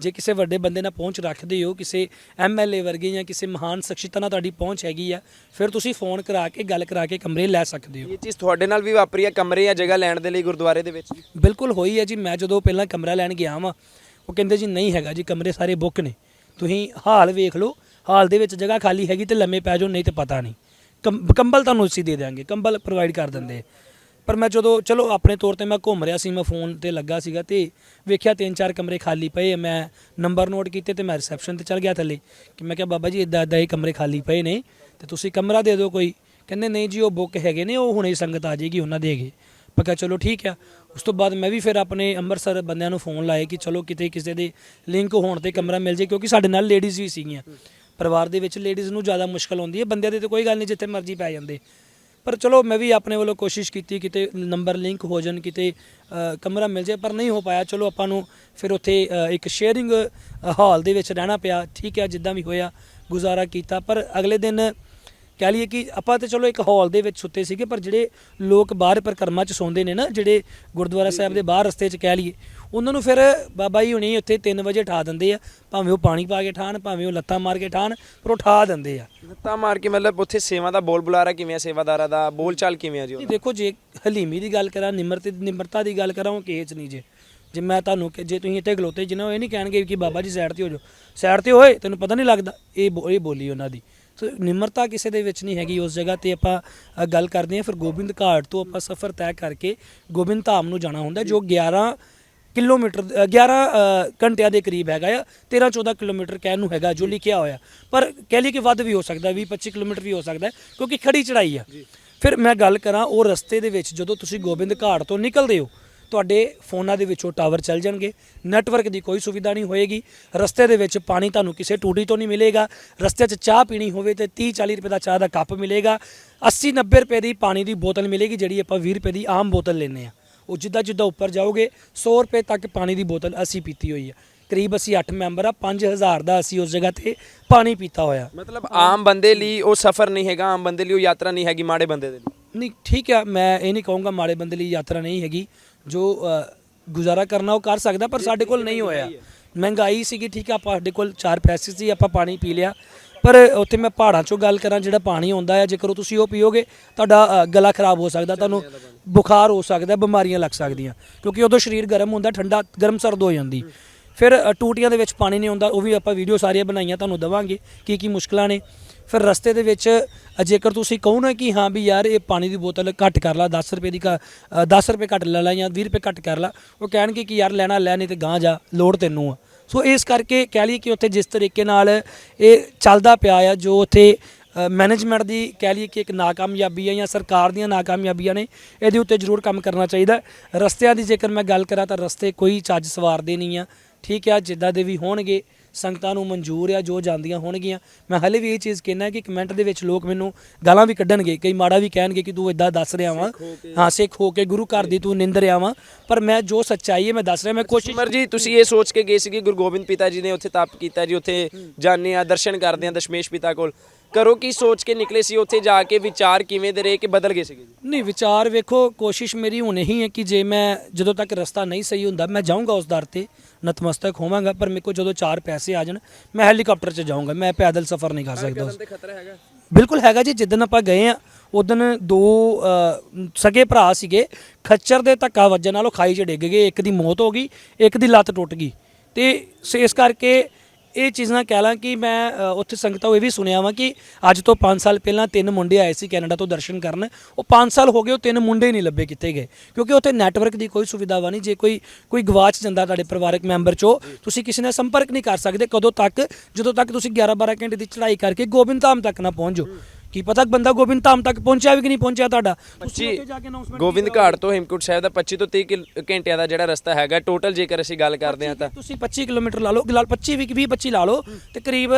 [SPEAKER 1] ਜੇ ਕਿਸੇ ਵੱਡੇ ਬੰਦੇ ਨਾਲ ਪਹੁੰਚ ਰੱਖਦੇ ਹੋ ਕਿਸੇ ਐਮਐਲਏ ਵਰਗੇ ਜਾਂ ਕਿਸੇ ਮਹਾਨ ਸ਼ਖਸੀਅਤ ਨਾਲ ਤੁਹਾਡੀ ਪਹੁੰਚ ਹੈਗੀ ਆ ਫਿਰ ਤੁਸੀਂ ਫੋਨ ਕਰਾ ਕੇ ਗੱਲ ਕਰਾ ਕੇ ਕਮਰੇ ਲੈ ਸਕਦੇ ਹੋ।
[SPEAKER 2] ਇਹ ਚੀਜ਼ ਤੁਹਾਡੇ ਨਾਲ ਵੀ ਵਾਪਰੀ ਹੈ ਕਮਰੇ ਜਾਂ ਜਗ੍ਹਾ ਲੈਣ ਦੇ ਲਈ ਗੁਰਦੁਆਰੇ ਦੇ ਵਿੱਚ
[SPEAKER 1] ਬਿਲਕੁਲ ਹੋਈ ਹੈ ਜੀ ਮੈਂ ਜਦੋਂ ਪਹਿਲਾਂ ਕਮਰਾ ਲੈਣ ਗਿਆ ਵਾਂ ਉਹ ਕਹਿੰਦੇ ਜੀ ਨਹੀਂ ਹੈਗਾ ਜੀ ਕਮਰੇ ਸਾਰੇ ਬੁੱਕ ਨੇ। ਤੁਸੀਂ ਹਾਲ ਵੇਖ ਲਓ ਹਾਲ ਦੇ ਵਿੱਚ ਜਗ੍ਹਾ ਖਾਲੀ ਹੈਗੀ ਤੇ ਲੰਮੇ ਪੈ ਜਾਓ ਨਹੀਂ ਤੇ ਪਤਾ ਨਹੀਂ। ਕੰਬ- ਕੰਬਲ ਤੁਹਾਨੂੰ ਅਸੀਂ ਦੇ ਦਿਆਂਗੇ ਕੰਬਲ ਪ੍ਰੋਵਾਈਡ ਕਰ ਦਿੰਦੇ ਪਰ ਮੈਂ ਜਦੋਂ, ਚਲੋ ਆਪਣੇ ਤੌਰ ਤੇ ਮੈਂ ਘੁੰਮ ਰਿਹਾ ਸੀ, ਮੈਂ ਫੋਨ ਤੇ ਲੱਗਾ ਸੀਗਾ ਤੇ ਵੇਖਿਆ ਤਿੰਨ ਚਾਰ ਕਮਰੇ ਖਾਲੀ ਪਏ ਆ। ਮੈਂ ਨੰਬਰ ਨੋਟ ਕੀਤੇ ਤੇ ਮੈਂ ਰਿਸੈਪਸ਼ਨ ਤੇ ਚਲ ਗਿਆ ਥੱਲੇ, ਕਿ ਮੈਂ ਕਿਹਾ, ਬਾਬਾ ਜੀ ਇਦਾਂ ਇਦਾਂ ਇਹ ਕਮਰੇ ਖਾਲੀ ਪਏ ਨੇ, ਤੇ ਤੁਸੀਂ ਕਮਰਾ ਦੇ ਦਿਓ ਕੋਈ। ਕਹਿੰਦੇ, ਨਹੀਂ ਜੀ, ਉਹ ਬੁੱਕ ਹੈਗੇ ਨੇ, ਉਹ ਹੁਣੇ ਸੰਗਤ ਆ ਜਾਏਗੀ, ਉਹਨਾਂ ਦੇ ਹੈਗੇ। ਮੈਂ ਕਿਹਾ, ਚਲੋ ਠੀਕ ਆ। ਉਸ ਤੋਂ ਬਾਅਦ ਮੈਂ ਵੀ ਫਿਰ ਆਪਣੇ ਅੰਮ੍ਰਿਤਸਰ ਬੰਦਿਆਂ ਨੂੰ ਫੋਨ ਲਾਏ ਕਿ ਚਲੋ ਕਿਤੇ ਕਿਸੇ ਦੇ ਲਿੰਕ ਹੋਣ ਤੇ ਕਮਰਾ ਮਿਲ ਜੇ, ਕਿਉਂਕਿ ਸਾਡੇ ਨਾਲ ਲੇਡੀਜ਼ ਵੀ ਸੀਗੀਆਂ। ਪਰਿਵਾਰ ਦੇ ਵਿੱਚ ਲੇਡੀਜ਼ ਨੂੰ ਜ਼ਿਆਦਾ ਮੁਸ਼ਕਲ ਹੁੰਦੀ ਹੈ, ਬੰਦਿਆਂ ਦੀ ਤਾਂ ਕੋਈ ਗੱਲ ਨਹੀਂ, ਜਿੱਥੇ ਮਰਜ਼ੀ ਪੈ ਜਾਂਦੇ। ਪਰ ਚਲੋ ਮੈਂ ਵੀ ਆਪਣੇ ਵੱਲੋਂ ਕੋਸ਼ਿਸ਼ ਕੀਤੀ, ਕਿਤੇ ਨੰਬਰ ਲਿੰਕ ਹੋ ਜਾਣ, ਕਿਤੇ ਕਮਰਾ ਮਿਲ ਜਾਏ, ਪਰ ਨਹੀਂ ਹੋ ਪਾਇਆ। ਚਲੋ ਆਪਾਂ ਨੂੰ ਫਿਰ ਉੱਥੇ ਇੱਕ ਸ਼ੇਅਰਿੰਗ ਹਾਲ ਦੇ ਵਿੱਚ ਰਹਿਣਾ ਪਿਆ। ਠੀਕ ਹੈ, ਜਿੱਦਾਂ ਵੀ ਹੋਇਆ, ਗੁਜ਼ਾਰਾ ਕੀਤਾ। ਪਰ ਅਗਲੇ ਦਿਨ ਕਹਿ ਲਈਏ ਕਿ ਆਪਾਂ ਤੇ ਚਲੋ ਇੱਕ ਹਾਲ ਦੇ ਵਿੱਚ ਸੁੱਤੇ ਸੀਗੇ ਪਰ ਜਿਹੜੇ ਲੋਕ ਬਾਹਰ ਪਰਿਕਰਮਾ ਚ ਸੌਂਦੇ ਨੇ ਨਾ ਜਿਹੜੇ ਗੁਰਦੁਆਰਾ ਸਾਹਿਬ ਦੇ ਬਾਹਰ ਰਸਤੇ 'ਚ ਕਹਿ ਲਈਏ ਉਹਨਾਂ ਨੂੰ ਫਿਰ ਬਾਬਾ ਜੀ ਹੁਣੀ ਉੱਥੇ 3 ਵਜੇ ਠਾ ਦਿੰਦੇ ਆ ਭਾਵੇਂ ਉਹ ਪਾਣੀ ਪਾ ਕੇ ਠਾਣ ਭਾਵੇਂ ਉਹ ਲੱਤਾਂ ਮਾਰ ਕੇ ਠਾਣ ਪਰ ਉਹ ਠਾ ਦਿੰਦੇ ਆ।
[SPEAKER 2] ਲੱਤਾਂ ਮਾਰ ਕੇ ਮਤਲਬ ਉੱਥੇ ਸੇਵਾ ਦਾ ਬੋਲ ਬੁਲਾਰਾ ਕਿਵੇਂ ਆ ਸੇਵਾਦਾਰਾਂ ਦਾ ਬੋਲ ਚਾਲ ਕਿਵੇਂ ਆ ਜੀ?
[SPEAKER 1] ਦੇਖੋ ਜੇ ਹਲੀਮੀ ਦੀ ਗੱਲ ਕਰਾਂ ਨਿਮਰਤਾ ਨਿਮਰਤਾ ਦੀ ਗੱਲ ਕਰਾਂ ਉਹ ਕੇਚ ਨਹੀਂ ਜੇ। ਜੇ ਮੈਂ ਤੁਹਾਨੂੰ ਕਿ- ਜੇ ਤੁਸੀਂ ਇੱਥੇ ਖਲੋਤੇ ਜਿਨਾ ਉਹ ਇਹ ਨਹੀਂ ਕਹਿਣਗੇ ਕਿ ਬਾਬਾ ਜੀ ਸਾਈਡ ਤੇ ਹੋ ਜਾਓ। ਸਾਈਡ ਤੇ ਹੋਏ ਤੈਨੂੰ ਪਤਾ ਨਹੀਂ ਲੱਗਦਾ ਇਹ ਇਹ ਬੋਲੀ ਉਹਨਾਂ ਦੀ। ਨਿਮਰਤਾ ਕਿਸੇ ਦੇ ਵਿੱਚ ਨਹੀਂ ਹੈਗੀ ਉਸ ਜਗ੍ਹਾ ਤੇ ਆਪਾਂ ਅ, ਗੱਲ ਕਰਦੇ ਹਾਂ। ਫਿਰ ਗੋਬਿੰਦ ਘਾਟ ਤੋਂ ਆਪਾਂ ਸਫ਼ਰ ਤੈਅ ਕਰਕੇ ਗੋਬਿੰਦ ਧਾਮ ਨੂੰ ਜਾਣਾ ਹੁੰਦਾ ਜੋ 11 ਕਿਲੋਮੀਟਰ ਅ, 11 ਅ, ਘੰਟਿਆਂ ਦੇ ਕਰੀਬ ਹੈਗਾ ਆ 13 14 ਕਿਲੋਮੀਟਰ ਕਹਿਣ ਨੂੰ ਹੈਗਾ ਜੋ ਲਿਖਿਆ ਹੋਇਆ। ਪਰ ਕਹਿ ਲਈ ਕਿ ਵੱਧ ਵੀ ਹੋ ਸਕਦਾ 20 25 ਕਿਲੋਮੀਟਰ ਵੀ ਹੋ ਸਕਦਾ ਹੈ, ਕਿਉਂਕਿ ਖੜੀ ਚੜਾਈ ਆ। ਫਿਰ ਮੈਂ ਗੱਲ ਕਰਾਂ ਉਹ ਰਸਤੇ ਦੇ ਵਿੱਚ ਜਦੋਂ ਤੁਸੀਂ ਗੋਬਿੰਦ ਘਾਟ ਤੋਂ ਨਿਕਲਦੇ ਹੋ ਤੁਹਾਡੇ ਫੋਨਾਂ ਦੇ ਵਿੱਚੋਂ ਟਾਵਰ ਚੱਲ ਜਾਣਗੇ। ਨੈਟਵਰਕ ਦੀ ਕੋਈ ਸੁਵਿਧਾ ਨਹੀਂ ਹੋਏਗੀ। ਰਸਤੇ ਦੇ ਵਿੱਚ ਪਾਣੀ ਤੁਹਾਨੂੰ ਕਿਸੇ ਟੂਟੀ ਤੋਂ ਨਹੀਂ ਮਿਲੇਗਾ। ਰਸਤੇ 'ਚ ਚਾਹ ਪੀਣੀ ਹੋਵੇ ਤੇ 30 40 ਰੁਪਏ ਦਾ ਚਾਹ ਦਾ ਕੱਪ ਮਿਲੇਗਾ। 80 90 ਰੁਪਏ ਦੀ ਪਾਣੀ ਦੀ ਬੋਤਲ ਮਿਲੇਗੀ ਜਿਹੜੀ ਆਪਾਂ 20 ਰੁਪਏ ਦੀ ਆਮ ਬੋਤਲ ਲੈਂਦੇ ਆ ਉਹ ਜਿੱਦਾਂ ਜਿੱਦਾਂ ਉੱਪਰ ਜਾਓਗੇ 100 ਰੁਪਏ ਤੱਕ ਪਾਣੀ ਦੀ ਬੋਤਲ ਅਸੀਂ ਪੀਤੀ ਹੋਈ ਆ। ਕਰੀਬ ਅਸੀਂ 8 ਮੈਂਬਰ ਆ 5000 ਦਾ ਅਸੀਂ ਉਸ ਜਗ੍ਹਾ ਤੇ ਪਾਣੀ ਪੀਤਾ ਹੋਇਆ।
[SPEAKER 2] ਮਤਲਬ ਆਮ ਬੰਦੇ ਲਈ ਉਹ ਸਫ਼ਰ ਨਹੀਂ ਹੈਗਾ ਆਮ ਬੰਦੇ ਲਈ ਉਹ ਯਾਤਰਾ ਨਹੀਂ ਹੈਗੀ ਮਾੜੇ ਬੰਦੇ ਦੇ ਲਈ।
[SPEAKER 1] ਨਹੀਂ ਠੀਕ ਆ ਮੈਂ ਇਹ ਨਹੀਂ ਕਹੂੰਗਾ ਮਾੜੇ ਬੰਦੇ ਲਈ ਯਾਤਰਾ ਨਹੀਂ ਹੈਗੀ। ਜੋ ਗੁਜ਼ਾਰਾ ਕਰਨਾ ਉਹ ਕਰ ਸਕਦਾ, ਪਰ ਸਾਡੇ ਕੋਲ ਨਹੀਂ ਹੋਇਆ। ਮਹਿੰਗਾਈ ਸੀਗੀ, ਠੀਕ ਆ, ਆਪਾਂ ਸਾਡੇ ਕੋਲ ਚਾਰ ਪੈਸੇ ਸੀ, ਆਪਾਂ ਪਾਣੀ ਪੀ ਲਿਆ। ਪਰ ਉੱਥੇ ਮੈਂ ਪਹਾੜਾਂ ਚੋਂ ਗੱਲ ਕਰਾਂ, ਜਿਹੜਾ ਪਾਣੀ ਆਉਂਦਾ ਹੈ ਜੇਕਰ ਉਹ ਤੁਸੀਂ ਉਹ ਪੀਓਗੇ, ਤੁਹਾਡਾ ਗਲਾ ਖਰਾਬ ਹੋ ਸਕਦਾ, ਤੁਹਾਨੂੰ ਬੁਖਾਰ ਹੋ ਸਕਦਾ, ਬਿਮਾਰੀਆਂ ਲੱਗ ਸਕਦੀਆਂ। ਕਿਉਂਕਿ ਉਦੋਂ ਸਰੀਰ ਗਰਮ ਹੁੰਦਾ, ਠੰਡਾ, ਗਰਮ ਸਰਦ ਹੋ ਜਾਂਦੀ। ਫਿਰ ਟੂਟੀਆਂ ਦੇ ਵਿੱਚ ਪਾਣੀ ਨਹੀਂ ਆਉਂਦਾ ਉਹ ਵੀ ਆਪਾਂ ਵੀਡੀਓ ਸਾਰੀਆਂ ਬਣਾਈਆਂ, ਤੁਹਾਨੂੰ ਦਵਾਂਗੇ ਕੀ ਕੀ ਮੁਸ਼ਕਲਾਂ ਨੇ। ਫਿਰ ਰਸਤੇ ਦੇ ਵਿੱਚ ਜੇਕਰ ਤੁਸੀਂ ਕਹੋ ਨਾ ਕਿ ਹਾਂ ਵੀ ਯਾਰ ਇਹ ਪਾਣੀ ਦੀ ਬੋਤਲ ਘੱਟ ਕਰ ਲਾ 10 ਰੁਪਏ ਦੀ 10 ਰੁਪਏ ਘੱਟ ਲੈ ਲਾ ਜਾਂ 20 ਰੁਪਏ ਘੱਟ ਕਰ ਲਾ, ਉਹ ਕਹਿਣਗੇ ਕਿ ਯਾਰ ਲੈਣਾ ਲੈ ਨਹੀਂ ਤੇ ਗਾਂ ਜਾ, ਲੋੜ ਤੈਨੂੰ ਆ। ਸੋ ਇਸ ਕਰਕੇ ਕਹਿ ਲਈਏ ਕਿ ਉੱਥੇ ਜਿਸ ਤਰੀਕੇ ਨਾਲ ਇਹ ਚੱਲਦਾ ਪਿਆ ਆ, ਜੋ ਉੱਥੇ ਮੈਨੇਜਮੈਂਟ ਦੀ ਕਹਿ ਲਈਏ ਕਿ ਇੱਕ ਨਾਕਾਮਯਾਬੀ ਹੈ ਜਾਂ ਸਰਕਾਰ ਦੀਆਂ ਨਾਕਾਮਯਾਬੀਆਂ ਨੇ, ਇਹਦੇ ਉੱਤੇ ਜ਼ਰੂਰ ਕੰਮ ਕਰਨਾ ਚਾਹੀਦਾ। ਰਸਤਿਆਂ ਦੀ ਜੇਕਰ ਮੈਂ ਗੱਲ ਕਰਾਂ ਤਾਂ ਰਸਤੇ ਕੋਈ ਚੱਜ ਸਵਾਰਦੇ ਨਹੀਂ ਆ। ਠੀਕ ਆ, ਜਿੱਦਾਂ ਦੇ ਵੀ ਹੋਣਗੇ ਸੰਗਤਾਂ ਨੂੰ ਮਨਜ਼ੂਰ ਆ ਜੋ ਜਾਂਦੀਆਂ ਹੋਣਗੀਆਂ। ਮੈਂ ਹਲੇ ਵੀ ਇਹ ਚੀਜ਼ ਕਹਿਣਾ ਕਿ ਕਮੈਂਟ ਦੇ ਵਿੱਚ ਲੋਕ ਮੈਨੂੰ ਗਾਲਾਂ ਵੀ ਕੱਢਣਗੇ ਕਈ ਮਾੜਾ ਵੀ ਕਹਿਣਗੇ ਕਿ ਤੂੰ ਇਦਾਂ ਦੱਸ ਰਿਹਾ ਵਾਂ। ਹਾਂ ਸਿੱਖ ਹੋ ਕੇ ਗੁਰੂ ਘਰ ਦੀ ਤੂੰ ਨਿੰਦ ਰਿਹਾ ਵਾਂ। ਪਰ ਮੈਂ ਜੋ ਸੱਚਾਈ ਹੈ ਮੈਂ ਦੱਸ ਰਿਹਾ ਮੈਂ ਕੋਸ਼ਿਸ਼
[SPEAKER 2] ਸਿਮਰ ਜੀ ਤੁਸੀਂ ਇਹ ਸੋਚ ਕੇ ਗਏ ਸੀ ਕਿ ਗੁਰੂ ਗੋਬਿੰਦ ਪਿਤਾ ਜੀ ਨੇ ਉੱਥੇ ਤਪ ਕੀਤਾ ਜੀ ਉੱਥੇ ਜਾਂਦੇ ਆ ਦਰਸ਼ਨ ਕਰਦੇ ਆ ਦਸ਼ਮੇਸ਼ ਪਿਤਾ ਕੋਲ। ਕਰੋ ਕੀ ਸੋਚ ਕੇ ਨਿਕਲੇ ਸੀ ਉੱਥੇ ਜਾ ਕੇ ਵਿਚਾਰ ਕਿਵੇਂ ਦੇ ਰਹੇ ਕਿ ਬਦਲ ਗਏ ਸੀਗੇ
[SPEAKER 1] ਨਹੀਂ ਵਿਚਾਰ ਵੇਖੋ ਕੋਸ਼ਿਸ਼ ਮੇਰੀ ਹੁਣ ਇਹੀ ਹੈ ਕਿ ਜੇ ਮੈਂ ਜਦੋਂ ਤੱਕ ਰਸਤਾ ਨਹੀਂ ਸਹੀ ਹੁੰਦਾ ਮੈਂ ਜਾਊਂਗਾ ਉਸ ਦਰ ਤੇ ਨਤਮਸਤਕ ਹੋਵਾਂਗਾ ਪਰ ਮੇਰੇ ਕੋਲ ਜਦੋਂ ਚਾਰ ਪੈਸੇ ਆ ਜਾਣ ਮੈਂ ਹੈਲੀਕਾਪਟਰ 'ਚ ਜਾਊਂਗਾ ਮੈਂ ਪੈਦਲ ਸਫ਼ਰ ਨਹੀਂ ਕਰ ਸਕਦਾ ਉਸ
[SPEAKER 2] ਤੇ ਖਤਰਾ ਹੈਗਾ।
[SPEAKER 1] ਬਿਲਕੁਲ ਹੈਗਾ ਜੀ ਜਿੱਦਣ ਆਪਾਂ ਗਏ ਆ ਉਦੋਂ ਦੋ ਅ, ਸਗੇ ਭਰਾ ਸੀਗੇ ਖੱਚਰ ਦੇ ਧੱਕਾ ਵੱਜਣ ਨਾਲੋਂ ਖਾਈ 'ਚ ਡਿੱਗ ਗਏ ਇੱਕ ਦੀ ਮੌਤ ਹੋ ਗਈ ਇੱਕ ਦੀ ਲੱਤ ਟੁੱਟ ਗਈ। ਤੇ ਸ- ਇਸ ਕਰਕੇ ਇਹ ਚੀਜ਼ਾਂ ਕਹਿ ਲਾਂ ਕਿ ਮੈਂ ਅ, ਉੱਥੇ ਸੰਗਤਾਂ ਇਹ ਵੀ ਸੁਣਿਆ ਵਾਂ ਕਿ ਅੱਜ ਤੋਂ 5 ਸਾਲ ਪਹਿਲਾਂ ਤਿੰਨ ਮੁੰਡੇ ਆਏ ਸੀ ਕੈਨੇਡਾ ਤੋਂ ਦਰਸ਼ਨ ਕਰਨ। ਉਹ 5 ਸਾਲ ਹੋ ਗਏ ਉਹ ਤਿੰਨ ਮੁੰਡੇ ਨਹੀਂ ਲੱਭੇ ਕਿੱਥੇ ਗਏ। ਕਿਉਂਕਿ ਉੱਥੇ ਨੈਟਵਰਕ ਦੀ ਕੋਈ ਸੁਵਿਧਾ ਵਾ ਨਹੀਂ। ਜੇ ਕੋਈ ਕੋਈ ਗਵਾਚ ਜਾਂਦਾ ਤੁਹਾਡੇ ਪਰਿਵਾਰਕ ਮੈਂਬਰ ਚੋਂ ਤੁਸੀਂ ਕਿਸੇ ਨਾਲ ਸੰਪਰਕ ਨਹੀਂ ਕਰ ਸਕਦੇ। ਕਦੋਂ ਤੱਕ ਜਦੋਂ ਤੱਕ ਤੁਸੀਂ 11 12 ਘੰਟੇ ਦੀ ਚੜ੍ਹਾਈ ਕਰਕੇ ਗੋਬਿੰਦ ਧਾਮ ਤੱਕ ਨਾ ਪਹੁੰਚ ਜਾਓ। ਕੀ ਪਤਾ ਬੰਦਾ ਗੋਬਿੰਦ ਧਾਮ ਤੱਕ ਪਹੁੰਚਿਆ ਵੀ ਕਿ ਨਹੀਂ ਪਹੁੰਚਿਆ ਤੁਹਾਡਾ? ਤੁਸੀਂ ਉੱਥੇ ਜਾ ਕੇ announcement
[SPEAKER 2] ਗੋਬਿੰਦ ਘਾਟ ਤੋਂ ਹੇਮਕੁੰਟ ਸਾਹਿਬ ਦਾ 25 ਤੋਂ 30 ਕਿਲ- ਘੰਟਿਆਂ ਦਾ ਜਿਹੜਾ ਰਸਤਾ ਹੈਗਾ ਟੋਟਲ ਜੇਕਰ ਅਸੀਂ ਗੱਲ ਕਰਦੇ ਹਾਂ ਤਾਂ
[SPEAKER 1] ਤੁਸੀਂ 25 ਕਿਲੋਮੀਟਰ ਲਾ ਲਓ ਗਿਲਾਲ 25 ਵੀ 20 25 ਲਾ ਲਓ ਤੇ ਕਰੀਬ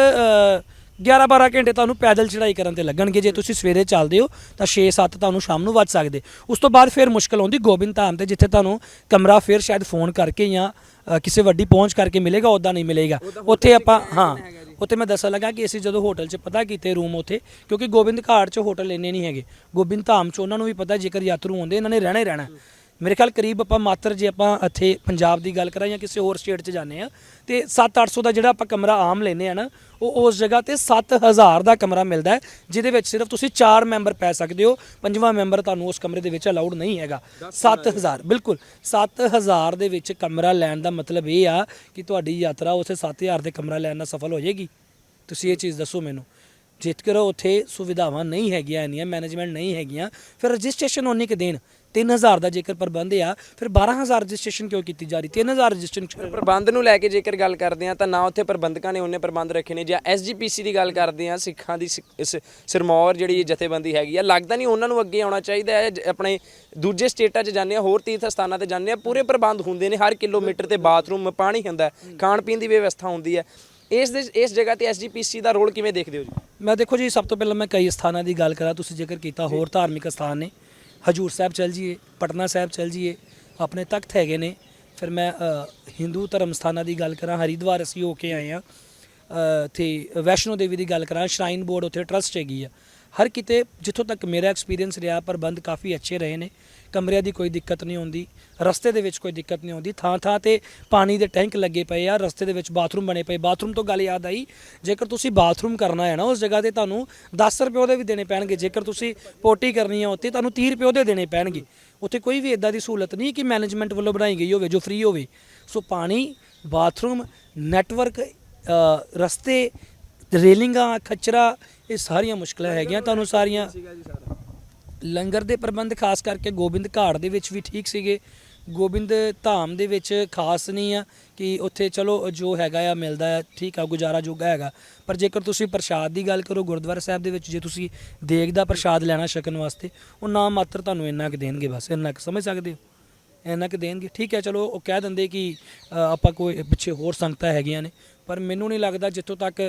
[SPEAKER 1] 11 12 ਘੰਟੇ ਤੁਹਾਨੂੰ ਪੈਦਲ ਚੜ੍ਹਾਈ ਕਰਨ ਤੇ ਲੱਗਣਗੇ। ਜੇ ਤੁਸੀਂ ਸਵੇਰੇ ਚੱਲਦੇ ਹੋ ਤਾਂ 6 7 ਤੁਹਾਨੂੰ ਸ਼ਾਮ ਨੂੰ ਵੱਜ ਸਕਦੇ। ਉਸ ਤੋਂ ਬਾਅਦ ਫਿਰ ਮੁਸ਼ਕਲ ਆਉਂਦੀ ਗੋਬਿੰਦ ਧਾਮ ਤੇ ਜਿੱਥੇ ਤੁਹਾਨੂੰ ਕਮਰਾ ਫਿਰ ਸ਼ਾਇਦ ਫੋਨ ਕਰਕੇ ਜਾਂ ਅ, ਕਿਸੇ ਵੱਡੀ ਪਹੁੰਚ ਕਰਕੇ ਮਿਲੇਗਾ ਉਦਾਂ ਨਹੀਂ ਮਿਲੇਗਾ। ਉੱਥੇ ਆਪਾਂ ਹਾਂ। ਉੱਥੇ ਮੈਂ ਦੱਸਣ ਲੱਗਾ ਕਿ ਅਸੀਂ ਜਦੋਂ ਹੋਟਲ 'ਚ ਪਤਾ ਕੀਤੇ ਰੂਮ ਉੱਥੇ, ਕਿਉਂਕਿ ਗੋਬਿੰਦ ਘਾਟ 'ਚ ਹੋਟਲ ਇੰਨੇ ਨਹੀਂ ਹੈਗੇ। ਗੋਬਿੰਦ ਧਾਮ 'ਚ ਉਹਨਾਂ ਨੂੰ ਵੀ ਪਤਾ ਜੇਕਰ ਯਾਤਰੂ ਆਉਂਦੇ, ਇਹਨਾਂ ਨੇ ਰਹਿਣਾ ਹੀ ਰਹਿਣਾ। ਮੇਰੇ ਖਿਆਲ ਕਰੀਬ ਆਪਾਂ ਮਾਤਰ ਜੇ ਆਪਾਂ ਇੱਥੇ ਪੰਜਾਬ ਦੀ ਗੱਲ ਕਰਾਂ ਜਾਂ ਕਿਸੇ ਹੋਰ ਸਟੇਟ 'ਚ ਜਾਂਦੇ ਆ ਤੇ 7-800 ਦਾ ਜਿਹੜਾ ਆਪਾਂ ਕਮਰਾ ਆਮ ਲੈਨੇ ਆ ਨਾ ਉਹ ਉਸ ਜਗ੍ਹਾ ਤੇ 7000 ਦਾ ਕਮਰਾ ਮਿਲਦਾ ਹੈ ਜਿਹਦੇ ਵਿੱਚ ਸਿਰਫ ਤੁਸੀਂ 4 ਮੈਂਬਰ ਪੈ ਸਕਦੇ ਹੋ ਪੰਜਵਾਂ ਮੈਂਬਰ ਤੁਹਾਨੂੰ ਉਸ ਕਮਰੇ ਦੇ ਵਿੱਚ ਅਲਾਉਡ ਨਹੀਂ ਹੈਗਾ। 7000 ਬਿਲਕੁਲ। 7000 ਦੇ ਵਿੱਚ ਕਮਰਾ ਲੈਣ ਦਾ ਮਤਲਬ ਇਹ ਆ ਕਿ ਤੁਹਾਡੀ ਯਾਤਰਾ ਉਸੇ 7000 ਦੇ ਕਮਰਾ ਲੈਣ ਨਾਲ ਸਫਲ ਹੋ ਜਾਏਗੀ। ਤੁਸੀਂ ਇਹ ਚੀਜ਼ ਦੱਸੋ ਮੈਨੂੰ। ਜੇਕਰ ਉੱਥੇ ਸੁਵਿਧਾਵਾਂ ਨਹੀਂ ਹੈਗੀਆਂ ਇੰਨੀਆਂ ਮੈਨੇਜਮੈਂਟ ਨਹੀਂ ਹੈਗੀਆਂ ਫਿਰ ਰਜਿਸਟ੍ਰੇਸ਼ਨ ਉਨੀ ਕਿ ਦੇਣ। 3000 ਦਾ ਜੇਕਰ ਪ੍ਰਬੰਧ ਆ ਫਿਰ 12000 ਰਜਿਸਟ੍ਰੇਸ਼ਨ ਕਿਉਂ ਕੀਤੀ ਜਾ ਰਹੀ? 3000 ਰਜਿਸਟ੍ਰੇਸ਼ਨ
[SPEAKER 2] ਪ੍ਰਬੰਧ ਨੂੰ ਲੈ ਕੇ ਜੇਕਰ ਗੱਲ ਕਰਦੇ ਹਾਂ ਤਾਂ ਨਾ ਉੱਥੇ ਪ੍ਰਬੰਧਕਾਂ ਨੇ ਉਹਨੇ ਪ੍ਰਬੰਧ ਰੱਖੇ ਨੇ। ਜਾਂ ਐਸਜੀਪੀਸੀ ਦੀ ਗੱਲ ਕਰਦੇ ਹਾਂ ਸਿੱਖਾਂ ਦੀ ਸਿਰਮੌਰ ਜਿਹੜੀ ਜਥੇਬੰਦੀ ਹੈਗੀ ਆ ਲੱਗਦਾ ਨਹੀਂ ਉਹਨਾਂ ਨੂੰ ਅੱਗੇ ਆਉਣਾ ਚਾਹੀਦਾ ਹੈ। ਆਪਣੇ ਦੂਜੇ ਸਟੇਟਾਂ 'ਚ ਜਾਂਦੇ ਆ ਹੋਰ ਤੀਰਥ ਸਥਾਨਾਂ ਤੇ ਜਾਂਦੇ ਆ ਪੂਰੇ ਪ੍ਰਬੰਧ ਹੁੰਦੇ ਨੇ। ਹਰ ਕਿਲੋਮੀਟਰ ਤੇ ਬਾਥਰੂਮ ਪਾਣੀ ਹੁੰਦਾ ਖਾਣ ਪੀਣ ਦੀ ਵਿਵਸਥਾ ਹੁੰਦੀ ਹੈ। ਇਸ ਦੇ ਇਸ ਜਗ੍ਹਾ ਤੇ ਐਸਜੀਪੀਸੀ ਦਾ ਰੋਲ ਕਿਵੇਂ ਦੇਖਦੇ ਹੋ ਜੀ?
[SPEAKER 1] ਮੈਂ ਦੇਖੋ ਜੀ ਸਭ ਤੋਂ ਪਹਿਲਾਂ ਮੈਂ ਕਈ ਸਥਾਨਾਂ ਦੀ ਗੱਲ ਕਰਾਂ। ਤੁਸੀਂ ਜ਼ਿਕਰ ਕੀਤਾ ਹੋਰ ਧਾਰਮਿਕ ਸਥਾਨ ਨੇ। ਹਜੂਰ ਸਾਹਿਬ ਚਲ ਜੀਏ ਪਟਨਾ ਸਾਹਿਬ ਚਲ ਜੀਏ ਆਪਣੇ ਤਖਤ ਹੈਗੇ ਨੇ। ਫਿਰ ਮੈਂ ਹਿੰਦੂ ਧਰਮ ਸਥਾਨਾਂ ਦੀ ਗੱਲ ਕਰਾਂ, ਹਰਿਦੁਆਰ ਅਸੀਂ ਹੋ ਕੇ ਆਏ ਆ ਤੇ ਵੈਸ਼ਨੋ ਦੇਵੀ ਦੀ ਗੱਲ ਕਰਾਂ, ਸ਼ਰਾਈਨ ਬੋਰਡ ਉੱਥੇ ਟਰਸਟ ਹੈਗੀ ਆ। ਹਰ ਕਿਤੇ ਜਿੱਥੋਂ ਤੱਕ ਮੇਰਾ ਐਕਸਪੀਰੀਅੰਸ ਰਿਹਾ, ਪ੍ਰਬੰਧ ਕਾਫੀ ਅੱਛੇ ਰਹੇ ਨੇ। ਕਮਰਿਆਂ ਦੀ ਕੋਈ ਦਿੱਕਤ ਨਹੀਂ ਆਉਂਦੀ ਰਸਤੇ ਦੇ ਵਿੱਚ ਕੋਈ ਦਿੱਕਤ ਨਹੀਂ ਆਉਂਦੀ ਥਾਂ ਥਾਂ ਤੇ ਪਾਣੀ ਦੇ ਟੈਂਕ ਲੱਗੇ ਪਏ ਆ, ਰਸਤੇ ਦੇ ਵਿੱਚ ਬਾਥਰੂਮ ਬਣੇ ਪਏ। ਬਾਥਰੂਮ ਤੋਂ ਗੱਲ ਯਾਦ ਆਈ, ਜੇਕਰ ਤੁਸੀਂ ਬਾਥਰੂਮ ਕਰਨਾ ਹੈ ਨਾ, ਉਸ ਜਗ੍ਹਾ ਤੇ ਤੁਹਾਨੂੰ 10 ਰੁਪਏ ਉਹਦੇ ਵੀ ਦੇਣੇ ਪੈਣਗੇ। ਜੇਕਰ ਤੁਸੀਂ ਪੋਟੀ ਕਰਨੀ ਹੈ ਉੱਥੇ, ਤੁਹਾਨੂੰ 30 ਰੁਪਏ ਉਹਦੇ ਦੇਣੇ ਪੈਣਗੇ। ਉੱਥੇ ਕੋਈ ਵੀ ਇਦਾਂ ਦੀ ਸਹੂਲਤ ਨਹੀਂ ਕਿ ਮੈਨੇਜਮੈਂਟ ਵੱਲੋਂ ਬਣਾਈ ਗਈ ਹੋਵੇ, ਜੋ ਫ੍ਰੀ ਹੋਵੇ। ਸੋ ਪਾਣੀ, ਬਾਥਰੂਮ ਨੈਟਵਰਕ ਰਸਤੇ ਰੇਲਿੰਗਾਂ, ਖਚਰਾ, ਇਹ ਸਾਰੀਆਂ ਮੁਸ਼ਕਲਾਂ ਹੈਗੀਆਂ। ਤੁਹਾਨੂੰ ਸਾਰੀਆਂ ਲੰਗਰ ਦੇ ਪ੍ਰਬੰਧ ਖਾਸ ਕਰਕੇ ਗੋਬਿੰਦ ਘਾਟ ਦੇ ਵਿੱਚ ਵੀ ਠੀਕ ਸੀਗੇ। ਗੋਬਿੰਦ ਧਾਮ ਦੇ ਵਿੱਚ ਖਾਸ ਨਹੀਂ ਆ ਕਿ ਉੱਥੇ ਚਲੋ ਜੋ ਹੈਗਾ ਆ, ਮਿਲਦਾ ਆ, ਠੀਕ ਆ, ਗੁਜ਼ਾਰਾ ਜੋਗਾ ਹੈਗਾ। ਪਰ ਜੇਕਰ ਤੁਸੀਂ ਪ੍ਰਸ਼ਾਦ ਦੀ ਗੱਲ ਕਰੋ, ਗੁਰਦੁਆਰਾ ਸਾਹਿਬ ਦੇ ਵਿੱਚ ਜੇ ਤੁਸੀਂ ਦੇਗ ਦਾ ਪ੍ਰਸ਼ਾਦ ਲੈਣਾ ਛਕਣ ਵਾਸਤੇ, ਉਹ ਨਾ ਮਾਤਰ ਤੁਹਾਨੂੰ ਇੰਨਾ ਕੁ ਦੇਣਗੇ ਬਸ, ਇੰਨਾ ਕੁ ਸਮਝ ਸਕਦੇ ਹੋ? ਇੰਨਾ ਕੁ ਦੇਣਗੇ। ਠੀਕ ਹੈ, ਚਲੋ ਉਹ ਕਹਿ ਦਿੰਦੇ ਕਿ ਆਪਾਂ ਕੋਈ ਪਿੱਛੇ ਹੋਰ ਸੰਗਤਾਂ ਹੈਗੀਆਂ ਨੇ। ਪਰ ਮੈਨੂੰ ਨਹੀਂ ਲੱਗਦਾ ਜਿੱਥੋਂ ਤੱਕ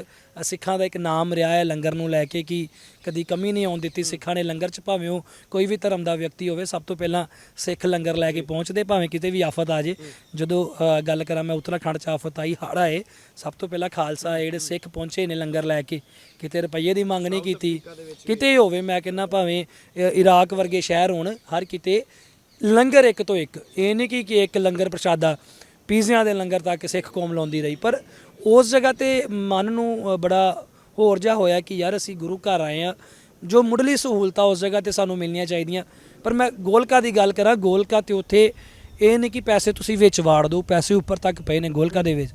[SPEAKER 1] ਸਿੱਖਾਂ ਦਾ ਇੱਕ ਨਾਮ ਰਿਹਾ ਹੈ ਲੰਗਰ ਨੂੰ ਲੈ ਕੇ ਕਿ ਕਦੀ ਕਮੀ ਨਹੀਂ ਆਉਣ ਦਿੱਤੀ ਸਿੱਖਾਂ ਨੇ ਲੰਗਰ 'ਚ। ਭਾਵੇਂ ਉਹ ਕੋਈ ਵੀ ਧਰਮ ਦਾ ਵਿਅਕਤੀ ਹੋਵੇ ਸਭ ਤੋਂ ਪਹਿਲਾਂ ਸਿੱਖ ਲੰਗਰ ਲੈ ਕੇ ਪਹੁੰਚਦੇ ਭਾਵੇਂ ਕਿਤੇ ਵੀ ਆਫਤ ਆ ਜੇ। ਜਦੋਂ ਅ, ਗੱਲ ਕਰਾਂ ਮੈਂ ਉੱਤਰਾਖੰਡ 'ਚ ਆਫਤ ਆਈ ਹੜ੍ਹ ਆਏ ਸਭ ਤੋਂ ਪਹਿਲਾਂ ਖਾਲਸਾ ਜਿਹੜੇ ਸਿੱਖ ਪਹੁੰਚੇ ਨੇ ਲੰਗਰ ਲੈ ਕੇ ਕਿਤੇ ਰੁਪਈਏ ਦੀ ਮੰਗ ਨਹੀਂ ਕੀਤੀ। ਕਿਤੇ ਹੋਵੇ ਮੈਂ ਕਹਿੰਦਾ ਭਾਵੇਂ ਅ, ਇਰਾਕ ਵਰਗੇ ਸ਼ਹਿਰ ਹੋਣ ਹਰ ਕਿਤੇ ਲੰਗਰ ਇੱਕ ਤੋਂ ਇੱਕ। ਇਹ ਨਹੀਂ ਕਿ ਕਿ ਇੱਕ ਲੰਗਰ ਪ੍ਰਸ਼ਾਦਾ ਪੀਜ਼ਿਆਂ ਦੇ ਲੰਗਰ ਤੱਕ ਸਿੱਖ ਕੌਮ ਲਾਉਂਦੀ ਰਹੀ ਪਰ ਉਸ ਜਗ੍ਹਾ ਤੇ ਮਨ ਨੂੰ ਬੜਾ ਹੋਰ ਜਿਹਾ ਹੋਇਆ ਕਿ ਯਾਰ ਅਸੀਂ ਗੁਰੂ ਘਰ ਆਏ ਆ ਜੋ ਮੁੱਢਲੀ ਸਹੂਲਤਾਂ ਉਸ ਜਗ੍ਹਾ ਤੇ ਸਾਨੂੰ ਮਿਲਣੀਆਂ ਚਾਹੀਦੀਆਂ। ਪਰ ਮੈਂ ਗੋਲਕਾ ਦੀ ਗੱਲ ਕਰਾਂ, ਗੋਲਕਾ ਤੇ ਉੱਥੇ ਇਹ ਨਹੀਂ ਕਿ ਪੈਸੇ ਤੁਸੀਂ ਵਿੱਚ ਵਾੜ ਦਿਓ, ਪੈਸੇ ਉੱਪਰ ਤੱਕ ਪਏ ਨੇ ਗੋਲਕਾ ਦੇ ਵਿੱਚ।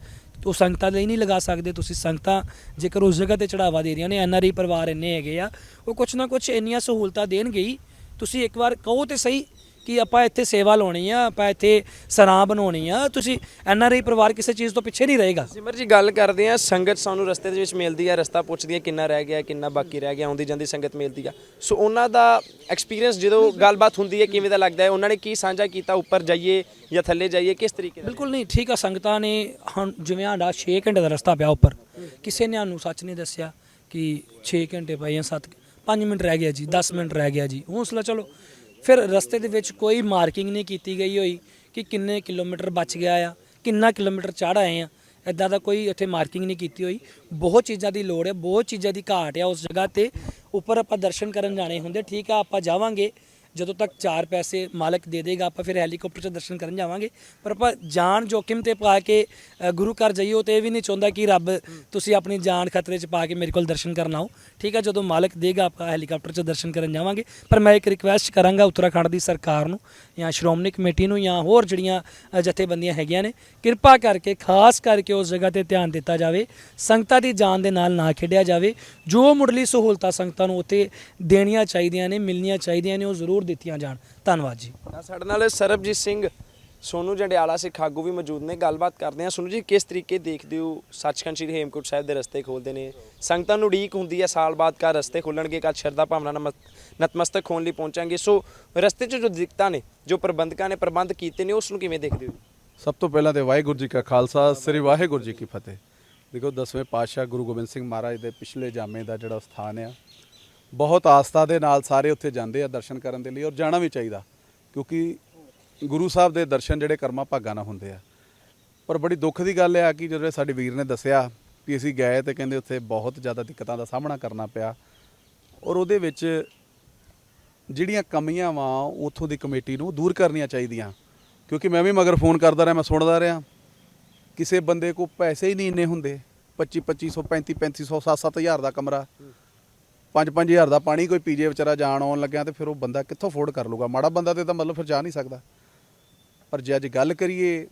[SPEAKER 1] ਉਹ ਸੰਗਤਾਂ ਲਈ ਨਹੀਂ ਲਗਾ ਸਕਦੇ, ਤੁਸੀਂ ਸੰਗਤਾਂ ਜੇਕਰ ਉਸ ਜਗ੍ਹਾ ਤੇ ਚੜਾਵਾ ਦੇ ਰਹੀਆਂ ਨੇ ਐਨਆਰਆਈ ਪਰਿਵਾਰ ਇੰਨੇ ਹੈਗੇ ਆ, ਉਹ ਕੁਛ ਨਾ ਕੁਛ ਇੰਨੀਆਂ ਸਹੂਲਤਾਂ ਦੇਣਗੇ ਤੁਸੀਂ ਇੱਕ ਵਾਰ ਕਹੋ ਤੇ ਸਹੀ ਕਿ ਆਪਾਂ ਇੱਥੇ ਸੇਵਾ ਲਾਉਣੀ ਆ ਆਪਾਂ ਇੱਥੇ ਸਰਾਂ ਬਣਾਉਣੀ ਆ ਤੁਸੀਂ ਐਨ ਆਰ ਆਈ ਪਰਿਵਾਰ ਕਿਸੇ ਚੀਜ਼ ਤੋਂ ਪਿੱਛੇ ਨਹੀਂ ਰਹੇਗਾ।
[SPEAKER 2] ਸਿਮਰ ਜੀ ਗੱਲ ਕਰਦੇ ਆ ਸੰਗਤ ਸਾਨੂੰ ਰਸਤੇ ਦੇ ਵਿੱਚ ਮਿਲਦੀ ਆ ਰਸਤਾ ਪੁੱਛਦੀ ਆ ਕਿੰਨਾ ਰਹਿ ਗਿਆ ਕਿੰਨਾ ਬਾਕੀ ਰਹਿ ਗਿਆ ਆਉਂਦੀ ਜਾਂਦੀ ਸੰਗਤ ਮਿਲਦੀ ਆ। ਸੋ ਉਹਨਾਂ ਦਾ ਐਕਸਪੀਰੀਅੰਸ ਜਦੋਂ ਗੱਲਬਾਤ ਹੁੰਦੀ ਹੈ ਕਿਵੇਂ ਦਾ ਲੱਗਦਾ ਹੈ ਉਹਨਾਂ ਨੇ ਕੀ ਸਾਂਝਾ ਕੀਤਾ ਉੱਪਰ ਜਾਈਏ ਜਾਂ ਥੱਲੇ ਜਾਈਏ ਕਿਸ ਤਰੀਕੇ ਦਾ
[SPEAKER 1] ਬਿਲਕੁਲ ਨਹੀਂ ਠੀਕ ਆ ਸੰਗਤਾਂ ਨੇ ਹੁਣ ਜਿਵੇਂ ਸਾਡਾ 6 ਘੰਟੇ ਦਾ ਰਸਤਾ ਪਿਆ ਉੱਪਰ ਕਿਸੇ ਨੇ ਸਾਨੂੰ ਸੱਚ ਨਹੀਂ ਦੱਸਿਆ ਕਿ 6 ਘੰਟੇ ਪਏ ਜਾਂ 7 5 ਮਿੰਟ ਰਹਿ ਗਿਆ ਜੀ 10 ਮਿੰਟ ਰਹਿ ਗਿਆ ਜੀ ਹੌਸਲਾ ਚਲੋ। ਫਿਰ ਰਸਤੇ ਦੇ ਵਿੱਚ ਕੋਈ ਮਾਰਕਿੰਗ ਨਹੀਂ ਕੀਤੀ ਗਈ ਹੋਈ ਕਿ ਕਿੰਨੇ ਕਿਲੋਮੀਟਰ ਬਚ ਗਿਆ ਆ, ਕਿੰਨਾ ਕਿਲੋਮੀਟਰ ਚੜ੍ਹ ਆਏ ਆ। ਇਦਾਂ ਦਾ ਕੋਈ ਉੱਥੇ ਮਾਰਕਿੰਗ ਨਹੀਂ ਕੀਤੀ ਹੋਈ। ਬਹੁਤ ਚੀਜ਼ਾਂ ਦੀ ਲੋੜ ਹੈ ਬਹੁਤ ਚੀਜ਼ਾਂ ਦੀ ਘਾਟ ਆ ਉਸ ਜਗ੍ਹਾ ਤੇ। ਉੱਪਰ ਆਪਾਂ ਦਰਸ਼ਨ ਕਰਨ ਜਾਣੇ ਹੁੰਦੇ, ਠੀਕ ਆ, ਆਪਾਂ ਜਾਵਾਂਗੇ। ਜਦੋਂ ਤੱਕ ਚਾਰ ਪੈਸੇ ਮਾਲਕ ਦੇ ਦੇਗਾ, ਆਪਾਂ ਫਿਰ ਹੈਲੀਕਾਪਟਰ 'ਚ ਦਰਸ਼ਨ ਕਰਨ ਜਾਵਾਂਗੇ। ਪਰ ਆਪਾਂ ਜਾਨ ਜੋਖਿਮ ਤੇ ਪਾ ਕੇ ਗੁਰੂ ਘਰ ਜਾਈਏ, ਉਹ ਤੇ ਇਹ ਵੀ ਨਹੀਂ ਚਾਹੁੰਦਾ ਕਿ ਰੱਬ ਤੁਸੀਂ ਆਪਣੀ ਜਾਨ ਖਤਰੇ 'ਚ ਪਾ ਕੇ ਮੇਰੇ ਕੋਲ ਦਰਸ਼ਨ ਕਰਨ ਆਓ। ਠੀਕ ਹੈ ਜਦੋਂ ਮਾਲਕ ਦੇਗਾ ਆਪਾਂ ਹੈਲੀਕਾਪਟਰ 'ਚ ਦਰਸ਼ਨ ਕਰਨ ਜਾਵਾਂਗੇ। ਪਰ ਮੈਂ ਇੱਕ ਰਿਕੁਐਸਟ ਕਰਾਂਗਾ ਉੱਤਰਾਖੰਡ ਦੀ ਸਰਕਾਰ ਨੂੰ ਜਾਂ ਸ਼੍ਰੋਮਣੀ ਕਮੇਟੀ ਨੂੰ ਜਾਂ ਹੋਰ ਜਿਹੜੀਆਂ ਅ, ਜਥੇਬੰਦੀਆਂ ਹੈਗੀਆਂ ਨੇ ਕਿਰਪਾ ਕਰਕੇ ਖਾਸ ਕਰਕੇ ਉਸ ਜਗ੍ਹਾ ਤੇ ਧਿਆਨ ਦਿੱਤਾ ਜਾਵੇ ਸੰਗਤਾਂ ਦੀ ਜਾਨ ਦੇ ਨਾਲ ਨਾ ਖੇਡਿਆ ਜਾਵੇ। ਜੋ ਮੁੱਢਲੀ ਸਹੂਲਤਾਂ ਸੰਗਤਾਂ ਨੂੰ ਉੱਥੇ ਦੇਣੀਆਂ ਚਾਹੀਦੀਆਂ ਨੇ ਮਿਲਣੀਆਂ ਚਾਹੀਦੀਆਂ ਨੇ ਉਹ ਜ਼ਰੂਰ ਦਿੱਤੀਆਂ ਜਾਣ। ਧੰਨਵਾਦ ਜੀ।
[SPEAKER 2] ਤਾਂ ਸਾਡੇ ਨਾਲ ਸਰਬਜੀਤ ਸਿੰਘ ਸੋਨੂ ਜੰਡਿਆਲਾ ਸਿੱਖ ਆਗੂ ਵੀ ਮੌਜੂਦ ਨੇ, ਗੱਲਬਾਤ ਕਰਦੇ ਹਾਂ। ਸੋਨੂ ਜੀ, ਕਿਸ ਤਰੀਕੇ ਦੇਖਦੇ ਹੋ ਸੱਚਖੰਡ ਸ੍ਰੀ ਹੇਮਕੁੰਟ ਸਾਹਿਬ ਦੇ ਰਸਤੇ ਖੋਲਦੇ ਨੇ? ਸੰਗਤਾਂ ਨੂੰ ਉਡੀਕ ਹੁੰਦੀ ਹੈ, ਸਾਲ ਬਾਅਦ ਕਾ ਰਸਤੇ ਖੁੱਲਣਗੇ ਕਾ ਸ਼ਰਧਾ ਭਾਵਨਾ ਨਾਲ ਨਤਮਸਤਕ ਹੋਣ ਲਈ ਪਹੁੰਚਾਂਗੇ। ਸੋ ਰਸਤੇ 'ਚ ਜੋ ਦਿੱਕਤਾਂ ਨੇ, ਜੋ ਪ੍ਰਬੰਧਕਾਂ ਨੇ ਪ੍ਰਬੰਧ ਕੀਤੇ ਨੇ, ਉਸ ਨੂੰ ਕਿਵੇਂ ਦੇਖਦੇ ਹੋ?
[SPEAKER 3] ਸਭ ਤੋਂ ਪਹਿਲਾਂ ਤੇ ਵਾਹਿਗੁਰੂ ਜੀ ਕਾ ਖਾਲਸਾ, ਸ੍ਰੀ ਵਾਹਿਗੁਰੂ ਜੀ ਕੀ ਫਤਿਹ। ਦੇਖੋ, ਦਸਵੇਂ ਪਾਤਸ਼ਾਹ ਗੁਰੂ ਗੋਬਿੰਦ ਸਿੰਘ ਮਹਾਰਾਜ ਦੇ ਪਿਛਲੇ ਜਾਮੇ ਦਾ ਜਿਹੜਾ ਸਥਾਨ ਆ, ਬਹੁਤ ਆਸਥਾ ਦੇ ਨਾਲ ਸਾਰੇ ਉੱਥੇ ਜਾਂਦੇ ਆ ਦਰਸ਼ਨ ਕਰਨ ਦੇ ਲਈ ਔਰ ਜਾਣਾ ਵੀ ਚਾਹੀਦਾ, ਕਿਉਂਕਿ ਗੁਰੂ ਸਾਹਿਬ ਦੇ ਦਰਸ਼ਨ ਜਿਹੜੇ ਕਰਮਾਂ ਭਾਗਾਂ ਨਾਲ ਹੁੰਦੇ ਆ। ਪਰ ਬੜੀ ਦੁੱਖ ਦੀ ਗੱਲ ਆ ਕਿ ਜਦੋਂ ਸਾਡੇ ਵੀਰ ਨੇ ਦੱਸਿਆ ਵੀ ਅਸੀਂ ਗਏ ਤੇ ਕਹਿੰਦੇ ਉੱਥੇ ਬਹੁਤ ਜ਼ਿਆਦਾ ਦਿੱਕਤਾਂ ਦਾ ਸਾਹਮਣਾ ਕਰਨਾ ਪਿਆ ਔਰ ਉਹਦੇ ਵਿੱਚ ਜਿਹੜੀਆਂ ਕਮੀਆਂ ਵਾ ਉਥੋਂ ਦੀ ਕਮੇਟੀ ਨੂੰ ਦੂਰ ਕਰਨੀਆਂ ਚਾਹੀਦੀਆਂ। ਕਿਉਂਕਿ ਮੈਂ ਵੀ ਮਗਰ ਫੋਨ ਕਰਦਾ ਰਿਹਾ, ਮੈਂ ਸੁਣਦਾ ਰਿਹਾ। ਕਿਸੇ ਬੰਦੇ ਕੋ ਪੈਸੇ ਹੀ ਨਹੀਂ ਇੰਨੇ ਹੁੰਦੇ। 25 2500 35 3500 7 7000 ਦਾ ਕਮਰਾ। 5 5000 ਦਾ ਪਾਣੀ ਕੋਈ ਪੀਜੇ ਵਿਚਾਰਾ ਜਾਣ ਆਉਣ ਲੱਗਿਆ ਤੇ ਫਿਰ ਉਹ ਬੰਦਾ ਕਿੱਥੋਂ ਅਫੋਰਡ ਕਰ ਲੂਗਾ ਮਾੜਾ ਬੰਦਾ ਤੇ ਤਾਂ ਮਤਲਬ ਫਿਰ ਜਾ ਨਹੀਂ ਸਕਦਾ। ਪਰ ਜੇ ਅੱਜ ਗੱਲ ਕਰੀਏ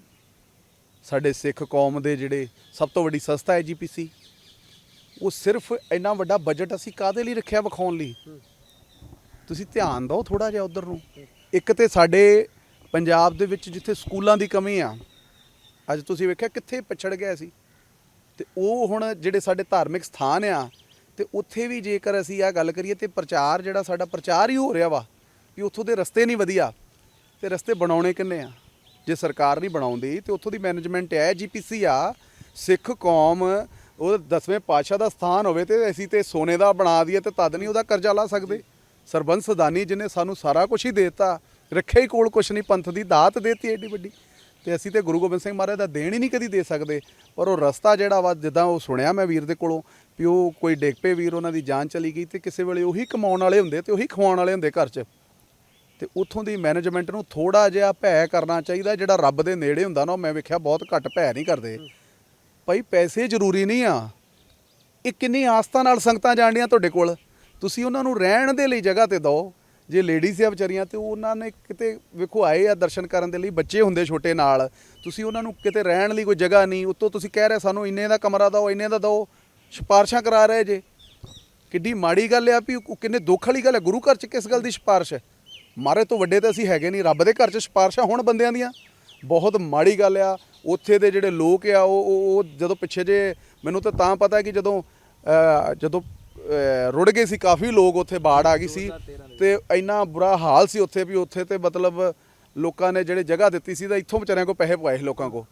[SPEAKER 3] ਸਾਡੇ ਸਿੱਖ ਕੌਮ ਦੇ ਜਿਹੜੇ ਸਭ ਤੋਂ ਵੱਡੀ ਸੰਸਥਾ ਹੈ ਜੀਪੀਸੀ ਉਹ ਸਿਰਫ ਇੰਨਾ ਵੱਡਾ ਬਜਟ ਅਸੀਂ ਕਾਦੇ ਲਈ ਰੱਖਿਆ ਵਿਖਾਉਣ ਲਈ? ਤੁਸੀਂ ਧਿਆਨ ਦਿਓ ਥੋੜਾ ਜਿਹਾ ਉਧਰ ਨੂੰ। ਇੱਕ ਤੇ ਸਾਡੇ ਪੰਜਾਬ ਦੇ ਵਿੱਚ ਜਿੱਥੇ ਸਕੂਲਾਂ ਦੀ ਕਮੀ ਆ ਅੱਜ ਤੁਸੀਂ ਵੇਖਿਆ ਕਿੱਥੇ ਪਿਛੜ ਗਿਆ ਸੀ। ਤੇ ਉਹ ਹੁਣ ਜਿਹੜੇ ਸਾਡੇ ਧਾਰਮਿਕ ਸਥਾਨ ਆ ਤੇ ਉੱਥੇ ਵੀ ਜੇਕਰ ਅਸੀਂ ਆ ਗੱਲ ਕਰੀਏ ਤੇ ਪ੍ਰਚਾਰ ਜਿਹੜਾ ਸਾਡਾ ਪ੍ਰਚਾਰ ਹੀ ਹੋ ਰਿਹਾ ਵਾ ਵੀ ਉੱਥੋਂ ਦੇ ਰਸਤੇ ਨਹੀਂ ਵਧੀਆ ਤੇ ਰਸਤੇ ਬਣਾਉਣੇ ਕਿੰਨੇ ਆ? ਜੇ ਸਰਕਾਰ ਨਹੀਂ ਬਣਾਉਂਦੀ, ਤੇ ਉੱਥੋਂ ਦੀ ਮੈਨੇਜਮੈਂਟ ਹੈ ਜੀਪੀਸੀ ਆ, ਸਿੱਖ ਕੌਮ, ਉਹ ਦਸਵੇਂ ਪਾਤਸ਼ਾਹ ਦਾ ਸਥਾਨ ਹੋਵੇ ਤੇ ਅਸੀਂ ਤੇ ਸੋਨੇ ਦਾ ਬਣਾ ਦਈਏ ਤੇ ਤਦ ਨਹੀਂ ਉਹਦਾ ਕਰਜ਼ਾ ਲਾ ਸਕਦੇ। ਸਰਬੰਸ ਸਦਾਨੀ ਜਿਹਨੇ ਸਾਨੂੰ ਸਾਰਾ ਕੁਝ ਹੀ ਦਿੱਤਾ, ਰੱਖਿਆ ਹੀ ਕੋਲ ਕੁਝ ਨਹੀਂ, ਪੰਥ ਦੀ ਦਾਤ ਦੇਤੀ ਏਡੀ ਵੱਡੀ। ਤੇ ਅਸੀਂ ਤੇ ਗੁਰੂ ਗੋਬਿੰਦ ਸਿੰਘ ਮਹਾਰਾਜ ਦਾ ਦੇਣ ਹੀ ਨਹੀਂ ਕਦੀ ਦੇ ਸਕਦੇ। ਪਰ ਉਹ ਰਸਤਾ ਜਿਹੜਾ ਵਾ, ਜਿੱਦਾਂ ਉਹ ਸੁਣਿਆ ਮੈਂ ਵੀਰ ਦੇ ਕੋਲੋਂ, ਵੀ ਉਹ ਕੋਈ ਡੇਕ ਪਏ ਵੀਰ, ਉਹਨਾਂ ਦੀ ਜਾਨ ਚਲੀ ਗਈ ਤੇ ਕਿਸੇ ਵੇਲੇ ਉਹੀ ਕਮਾਉਣ ਵਾਲੇ ਹੁੰਦੇ ਤੇ ਉਹੀ ਖਵਾਉਣ ਵਾਲੇ ਹੁੰਦੇ ਘਰ 'ਚ। ਤੇ ਉੱਥੋਂ ਦੀ ਮੈਨੇਜਮੈਂਟ ਨੂੰ ਥੋੜਾ ਜਿਹਾ ਭੈ ਕਰਨਾ ਚਾਹੀਦਾ, ਜਿਹੜਾ ਰੱਬ ਦੇ ਨੇੜੇ ਹੁੰਦਾ ਨਾ, ਉਹ ਮੈਂ ਵੇਖਿਆ ਬਹੁਤ ਘੱਟ ਭੈ ਨਹੀਂ ਕਰਦੇ। ਭਾਈ ਪੈਸੇ ਜ਼ਰੂਰੀ ਨਹੀਂ ਆ। ਇਹ ਕਿੰਨੀ ਆਸਥਾ ਨਾਲ ਸੰਗਤਾਂ ਜਾਣਦੀਆਂ ਤੁਹਾਡੇ ਕੋਲ? ਤੁਸੀਂ ਉਹਨਾਂ ਨੂੰ ਰਹਿਣ ਦੇ ਲਈ ਜਗ੍ਹਾ ਤੇ ਦਿਓ। ਜੇ ਲੇਡੀਜ਼ ਆ ਵਿਚਾਰੀਆਂ, ਤੇ ਉਹਨਾਂ ਨੇ ਕਿਤੇ ਵੇਖੋ ਆਏ ਆ ਦਰਸ਼ਨ ਕਰਨ ਦੇ ਲਈ, ਬੱਚੇ ਹੁੰਦੇ ਛੋਟੇ ਨਾਲ। ਤੁਸੀਂ ਉਹਨਾਂ ਨੂੰ ਕਿਤੇ ਰਹਿਣ ਲਈ ਕੋਈ ਜਗ੍ਹਾ ਨਹੀਂ। ਉੱਤੋਂ ਤੁਸੀਂ ਕਹਿ ਰਹੇ ਸਾਨੂੰ ਇੰਨੇ ਦਾ ਕਮਰਾ ਦਿਓ, ਇੰਨੇ ਦਾ ਦਿਓ। ਸਿਫਾਰਸ਼ਾਂ ਕਰਾ ਰਹੇ ਜੇ। ਕਿੱਡੀ ਮਾੜੀ ਗੱਲ ਆ ਵੀ ਕਿੰਨੇ ਦੁੱਖ ਵਾਲੀ ਗੱਲ ਹੈ ਗੁਰੂ ਘਰ 'ਚ ਕਿਸ ਗੱਲ ਦੀ ਸਿਫਾਰਿਸ਼ ਹੈ? ਮਾਰੇ ਤੋਂ ਵੱਡੇ ਤਾਂ ਅਸੀਂ ਹੈਗੇ ਨਹੀਂ, ਰੱਬ ਦੇ ਘਰ 'ਚ ਸਿਫਾਰਿਸ਼ਾਂ ਹੋਣ ਬੰਦਿਆਂ ਦੀਆਂ। ਬਹੁਤ ਮਾੜੀ ਗੱਲ ਆ, ਉੱਥੇ ਦੇ ਜਿਹੜੇ ਲੋਕ ਆ, ਉਹ, ਉਹ- ਉਹ ਜਦੋਂ ਪਿੱਛੇ ਜੇ, ਮੈਨੂੰ ਤਾਂ ਤਾਂ ਪਤਾ ਕਿ ਜਦੋਂ ਜਦੋਂ ਰੁੜ ਗਏ ਸੀ ਕਾਫੀ ਲੋਕ, ਉੱਥੇ ਬਾੜ ਆ ਗਈ ਸੀ ਤੇ ਇੰਨਾ ਬੁਰਾ ਹਾਲ ਸੀ ਉੱਥੇ ਵੀ, ਉੱਥੇ ਤੇ ਮਤਲਬ ਲੋਕਾਂ ਨੇ ਜਿਹੜੇ ਜਗ੍ਹਾ ਦਿੱਤੀ ਸੀ, ਤਾਂ ਇੱਥੋਂ ਵਿਚਾਰਿਆਂ ਕੋ ਪੈਸੇ ਪਵਾਏ ਸੀ ਲੋਕਾਂ ਕੋ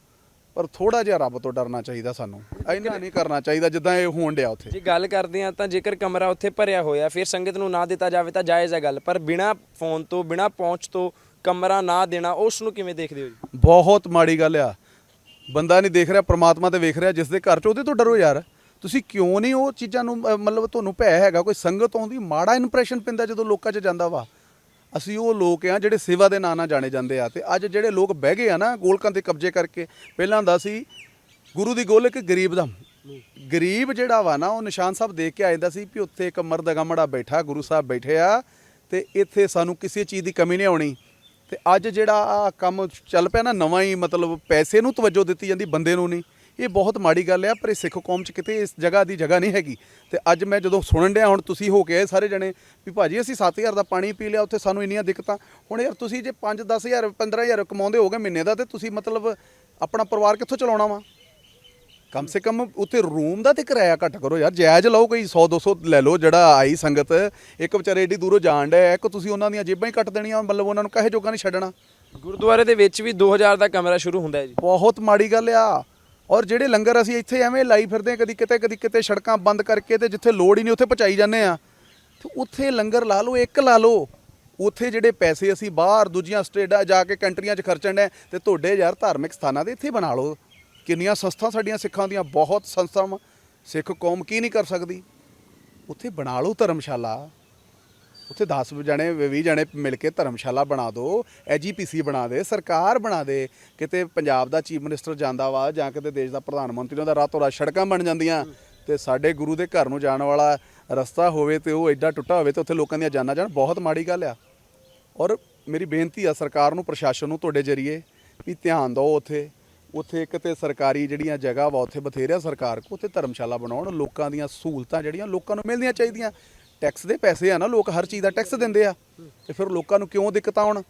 [SPEAKER 3] ਪਰ ਥੋੜਾ ਜਿਹਾ ਰੱਬ ਤੋਂ ਡਰਨਾ ਚਾਹੀਦਾ ਸਾਨੂੰ। ਇੰਨਾ ਨਹੀਂ ਕਰਨਾ ਚਾਹੀਦਾ ਜਿੱਦਾਂ ਇਹ ਹੋਣ ਡਿਆ ਉੱਥੇ।
[SPEAKER 2] ਜੇ ਗੱਲ ਕਰਦੇ ਆ ਤਾਂ ਜੇਕਰ ਕਮਰਾ ਉੱਥੇ ਭਰਿਆ ਹੋਇਆ ਫਿਰ ਸੰਗਤ ਨੂੰ ਨਾ ਦਿੱਤਾ ਜਾਵੇ ਤਾਂ ਜਾਇਜ਼ ਹੈ ਗੱਲ। ਪਰ ਬਿਨਾ ਫੋਨ ਤੋਂ ਬਿਨਾ ਪਹੁੰਚ ਤੋਂ ਕਮਰਾ ਨਾ ਦੇਣਾ ਉਸ ਨੂੰ ਕਿਵੇਂ ਦੇਖਦੇ ਹੋ ਜੀ?
[SPEAKER 3] ਬਹੁਤ ਮਾੜੀ ਗੱਲ ਆ। ਬੰਦਾ ਨਹੀਂ ਦੇਖ ਰਿਹਾ ਪ੍ਰਮਾਤਮਾ ਤੇ ਵੇਖ ਰਿਹਾ ਜਿਸ ਦੇ ਘਰ ਚ ਉਹਦੇ ਤੋਂ ਡਰੋ ਯਾਰ। ਤੁਸੀਂ ਕਿਉਂ ਨਹੀਂ ਉਹ ਚੀਜ਼ਾਂ ਨੂੰ ਮਤਲਬ ਤੁਹਾਨੂੰ ਭੈ ਹੈਗਾ ਕੋਈ ਸੰਗਤ ਆਉਂਦੀ ਮਾੜਾ ਇੰਪ੍ਰੈਸ਼ਨ ਪੈਂਦਾ ਜਦੋਂ ਲੋਕਾਂ 'ਚ ਜਾਂਦਾ ਵਾ। ਅਸੀਂ ਉਹ ਲੋਕ ਆ ਜਿਹੜੇ ਸੇਵਾ ਦੇ ਨਾਂ ਨਾਲ ਜਾਣੇ ਜਾਂਦੇ ਆ ਤੇ ਅੱਜ ਜਿਹੜੇ ਲੋਕ ਬਹਿ ਗਏ ਆ ਨਾ ਗੋਲਕਾਂ ਤੇ ਕਬਜ਼ੇ ਕਰਕੇ, ਪਹਿਲਾਂ ਹੁੰਦਾ ਸੀ ਗੁਰੂ ਦੀ ਗੋਲਕ ਗਰੀਬ ਦਾ। ਗਰੀਬ ਜਿਹੜਾ ਵਾ ਨਾ, ਉਹ ਨਿਸ਼ਾਨ ਸਾਹਿਬ ਦੇਖ ਕੇ ਆ ਜਾਂਦਾ ਸੀ ਵੀ ਉੱਥੇ ਇੱਕ ਮਰਦ ਗਮੜਾ ਬੈਠਾ, ਗੁਰੂ ਸਾਹਿਬ ਬੈਠੇ ਆ ਤੇ ਇੱਥੇ ਸਾਨੂੰ ਕਿਸੇ ਚੀਜ਼ ਦੀ ਕਮੀ ਨਹੀਂ ਆਉਣੀ। ਤੇ ਅੱਜ ਜਿਹੜਾ ਆ ਕੰਮ ਚੱਲ ਪਿਆ ਨਾ, ਨਵਾਂ ਹੀ ਮਤਲਬ ਪੈਸੇ ਨੂੰ ਤਵੱਜੋ ਦਿੱਤੀ ਜਾਂਦੀ, ਬੰਦੇ ਨੂੰ ਨਹੀਂ। ਇਹ ਬਹੁਤ ਮਾੜੀ ਗੱਲ ਆ ਪਰ ਇਹ ਸਿੱਖ ਕੌਮ 'ਚ ਕਿਤੇ ਇਸ ਜਗ੍ਹਾ ਦੀ ਜਗ੍ਹਾ ਨਹੀਂ ਹੈਗੀ। ਤੇ ਅੱਜ ਮੈਂ ਜਦੋਂ ਸੁਣਨ ਡਿਆ ਹੁਣ ਤੁਸੀਂ ਹੋ ਕੇ ਆਏ ਸਾਰੇ ਜਣੇ ਵੀ ਭਾਜੀ ਅਸੀਂ 7000 ਦਾ ਪਾਣੀ ਪੀ ਲਿਆ ਉੱਥੇ ਸਾਨੂੰ ਇੰਨੀਆਂ ਦਿੱਕਤਾਂ। ਹੁਣ ਯਾਰ ਤੁਸੀਂ ਜੇ 5 10000 15000 ਕਮਾਉਂਦੇ ਹੋਗੇ ਮਹੀਨੇ ਦਾ ਤੇ ਤੁਸੀਂ ਮਤਲਬ ਆਪਣਾ ਪਰਿਵਾਰ ਕਿੱਥੋਂ ਚਲਾਉਣਾ ਵਾ? ਕਮ ਸੇ ਕਮ ਉੱਥੇ ਰੂਮ ਦਾ ਤੇ ਕਿਰਾਇਆ ਘੱਟ ਕਰੋ ਯਾਰ ਜਾਇਜ਼ ਲਓ ਕੋਈ 100 200 ਲੈ ਲਓ ਜਿਹੜਾ ਆਈ ਸੰਗਤ। ਇੱਕ ਵਿਚਾਰੇ ਏਡੀ ਦੂਰੋਂ ਜਾਣ ਡਿਆ ਇੱਕ ਤੁਸੀਂ ਉਹਨਾਂ ਦੀਆਂ ਜੇਬਾਂ ਹੀ ਕੱਟ ਦੇਣੀਆਂ ਮਤਲਬ ਉਹਨਾਂ ਨੂੰ ਕਹੇ ਜੋਗਾ ਨਹੀਂ ਛੱਡਣਾ।
[SPEAKER 2] ਗੁਰਦੁਆਰੇ ਦੇ ਵਿੱਚ ਵੀ 2000 ਦਾ ਕਮਰਾ ਸ਼ੁਰੂ ਹੁੰਦਾ ਹੈ ਜੀ।
[SPEAKER 3] ਬਹੁਤ ਮਾੜੀ ਗੱਲ ਆ। ਔਰ ਜਿਹੜੇ ਲੰਗਰ ਅਸੀਂ ਇੱਥੇ ਐਵੇਂ ਲਾਈ ਫਿਰਦੇ ਹਾਂ, ਕਦੀ ਕਿਤੇ ਕਦੀ ਕਿਤੇ ਸੜਕਾਂ ਬੰਦ ਕਰਕੇ ਤੇ ਜਿੱਥੇ ਲੋੜ ਹੀ ਨਹੀਂ ਉੱਥੇ ਪਹੁੰਚਾਈ ਜਾਂਦੇ ਆ ਤੇ ਉੱਥੇ ਲੰਗਰ ਲਾ ਲਓ ਇੱਕ ਲਾ ਲਓ। ਉੱਥੇ ਜਿਹੜੇ ਪੈਸੇ ਅਸੀਂ ਬਾਹਰ ਦੂਜੀਆਂ ਸਟੇਟਾਂ ਜਾ ਕੇ ਕੰਟਰੀਆਂ 'ਚ ਖਰਚਣ ਦੇ ਤੇ ਤੁਹਾਡੇ ਯਾਰ ਧਾਰਮਿਕ ਸਥਾਨਾਂ ਦੇ ਇੱਥੇ ਬਣਾ ਲਓ। ਕਿੰਨੀਆਂ ਸੰਸਥਾ ਸਾਡੀਆਂ ਸਿੱਖਾਂ ਦੀਆਂ ਬਹੁਤ ਸੰਸਥਾਵਾਂ। ਸਿੱਖ ਕੌਮ ਕੀ ਨਹੀਂ ਕਰ ਸਕਦੀ? ਉੱਥੇ ਬਣਾ ਲਓ ਧਰਮਸ਼ਾਲਾ। ਉੱਥੇ 10 ਜਣੇ 20 ਜਣੇ ਮਿਲ ਕੇ ਧਰਮਸ਼ਾਲਾ ਬਣਾ ਦਿਓ ਐਜੀਪੀਸੀ ਬਣਾ ਦੇ, ਸਰਕਾਰ ਬਣਾ ਦੇ, ਕਿਤੇ ਪੰਜਾਬ ਦਾ ਚੀਫ ਮਿਨਿਸਟਰ ਜਾਂਦਾ ਵਾ ਜਾਂ ਕਿਤੇ ਦੇਸ਼ ਦਾ ਪ੍ਰਧਾਨ ਮੰਤਰੀ, ਉਹਦਾ ਰਾਤੋਂ ਰਾਤ ਸੜਕਾਂ ਬਣ ਜਾਂਦੀਆਂ। ਤੇ ਸਾਡੇ ਗੁਰੂ ਦੇ ਘਰ ਨੂੰ ਜਾਣ ਵਾਲਾ ਰਸਤਾ ਹੋਵੇ ਤੇ ਉਹ ਐਡਾ ਟੁੱਟਾ ਹੋਵੇ ਤੇ ਉੱਥੇ ਲੋਕਾਂ ਦੀਆਂ ਜਾਨਾਂ ਜਾਣ, ਬਹੁਤ ਮਾੜੀ ਗੱਲ ਆ। ਔਰ ਮੇਰੀ ਬੇਨਤੀ ਆ ਸਰਕਾਰ ਨੂੰ, ਪ੍ਰਸ਼ਾਸਨ ਨੂੰ ਤੁਹਾਡੇ ਜਰੀਏ ਵੀ ਧਿਆਨ ਦਿਓ ਉੱਥੇ। ਉੱਥੇ ਇੱਕ ਤੇ ਸਰਕਾਰੀ ਜਿਹੜੀਆਂ ਜਗ੍ਹਾ ਵਾ, ਉੱਥੇ ਬਥੇਰਿਆ ਸਰਕਾਰ ਕੋ ਉੱਥੇ ਧਰਮਸ਼ਾਲਾ ਬਣਾਉਣ, ਲੋਕਾਂ ਦੀਆਂ ਸਹੂਲਤਾਂ ਜਿਹੜੀਆਂ ਲੋਕਾਂ ਨੂੰ ਮਿਲਣੀਆਂ ਚਾਹੀਦੀਆਂ। ਟੈਕਸ ਦੇ ਪੈਸੇ ਆ ਨਾ ਲੋਕ ਹਰ ਚੀਜ਼ ਦਾ ਟੈਕਸ ਦਿੰਦੇ ਆ। ਤੇ ਫਿਰ ਲੋਕਾਂ ਨੂੰ ਕਿਉਂ ਦਿੱਕਤਾਂ ਆਉਣ?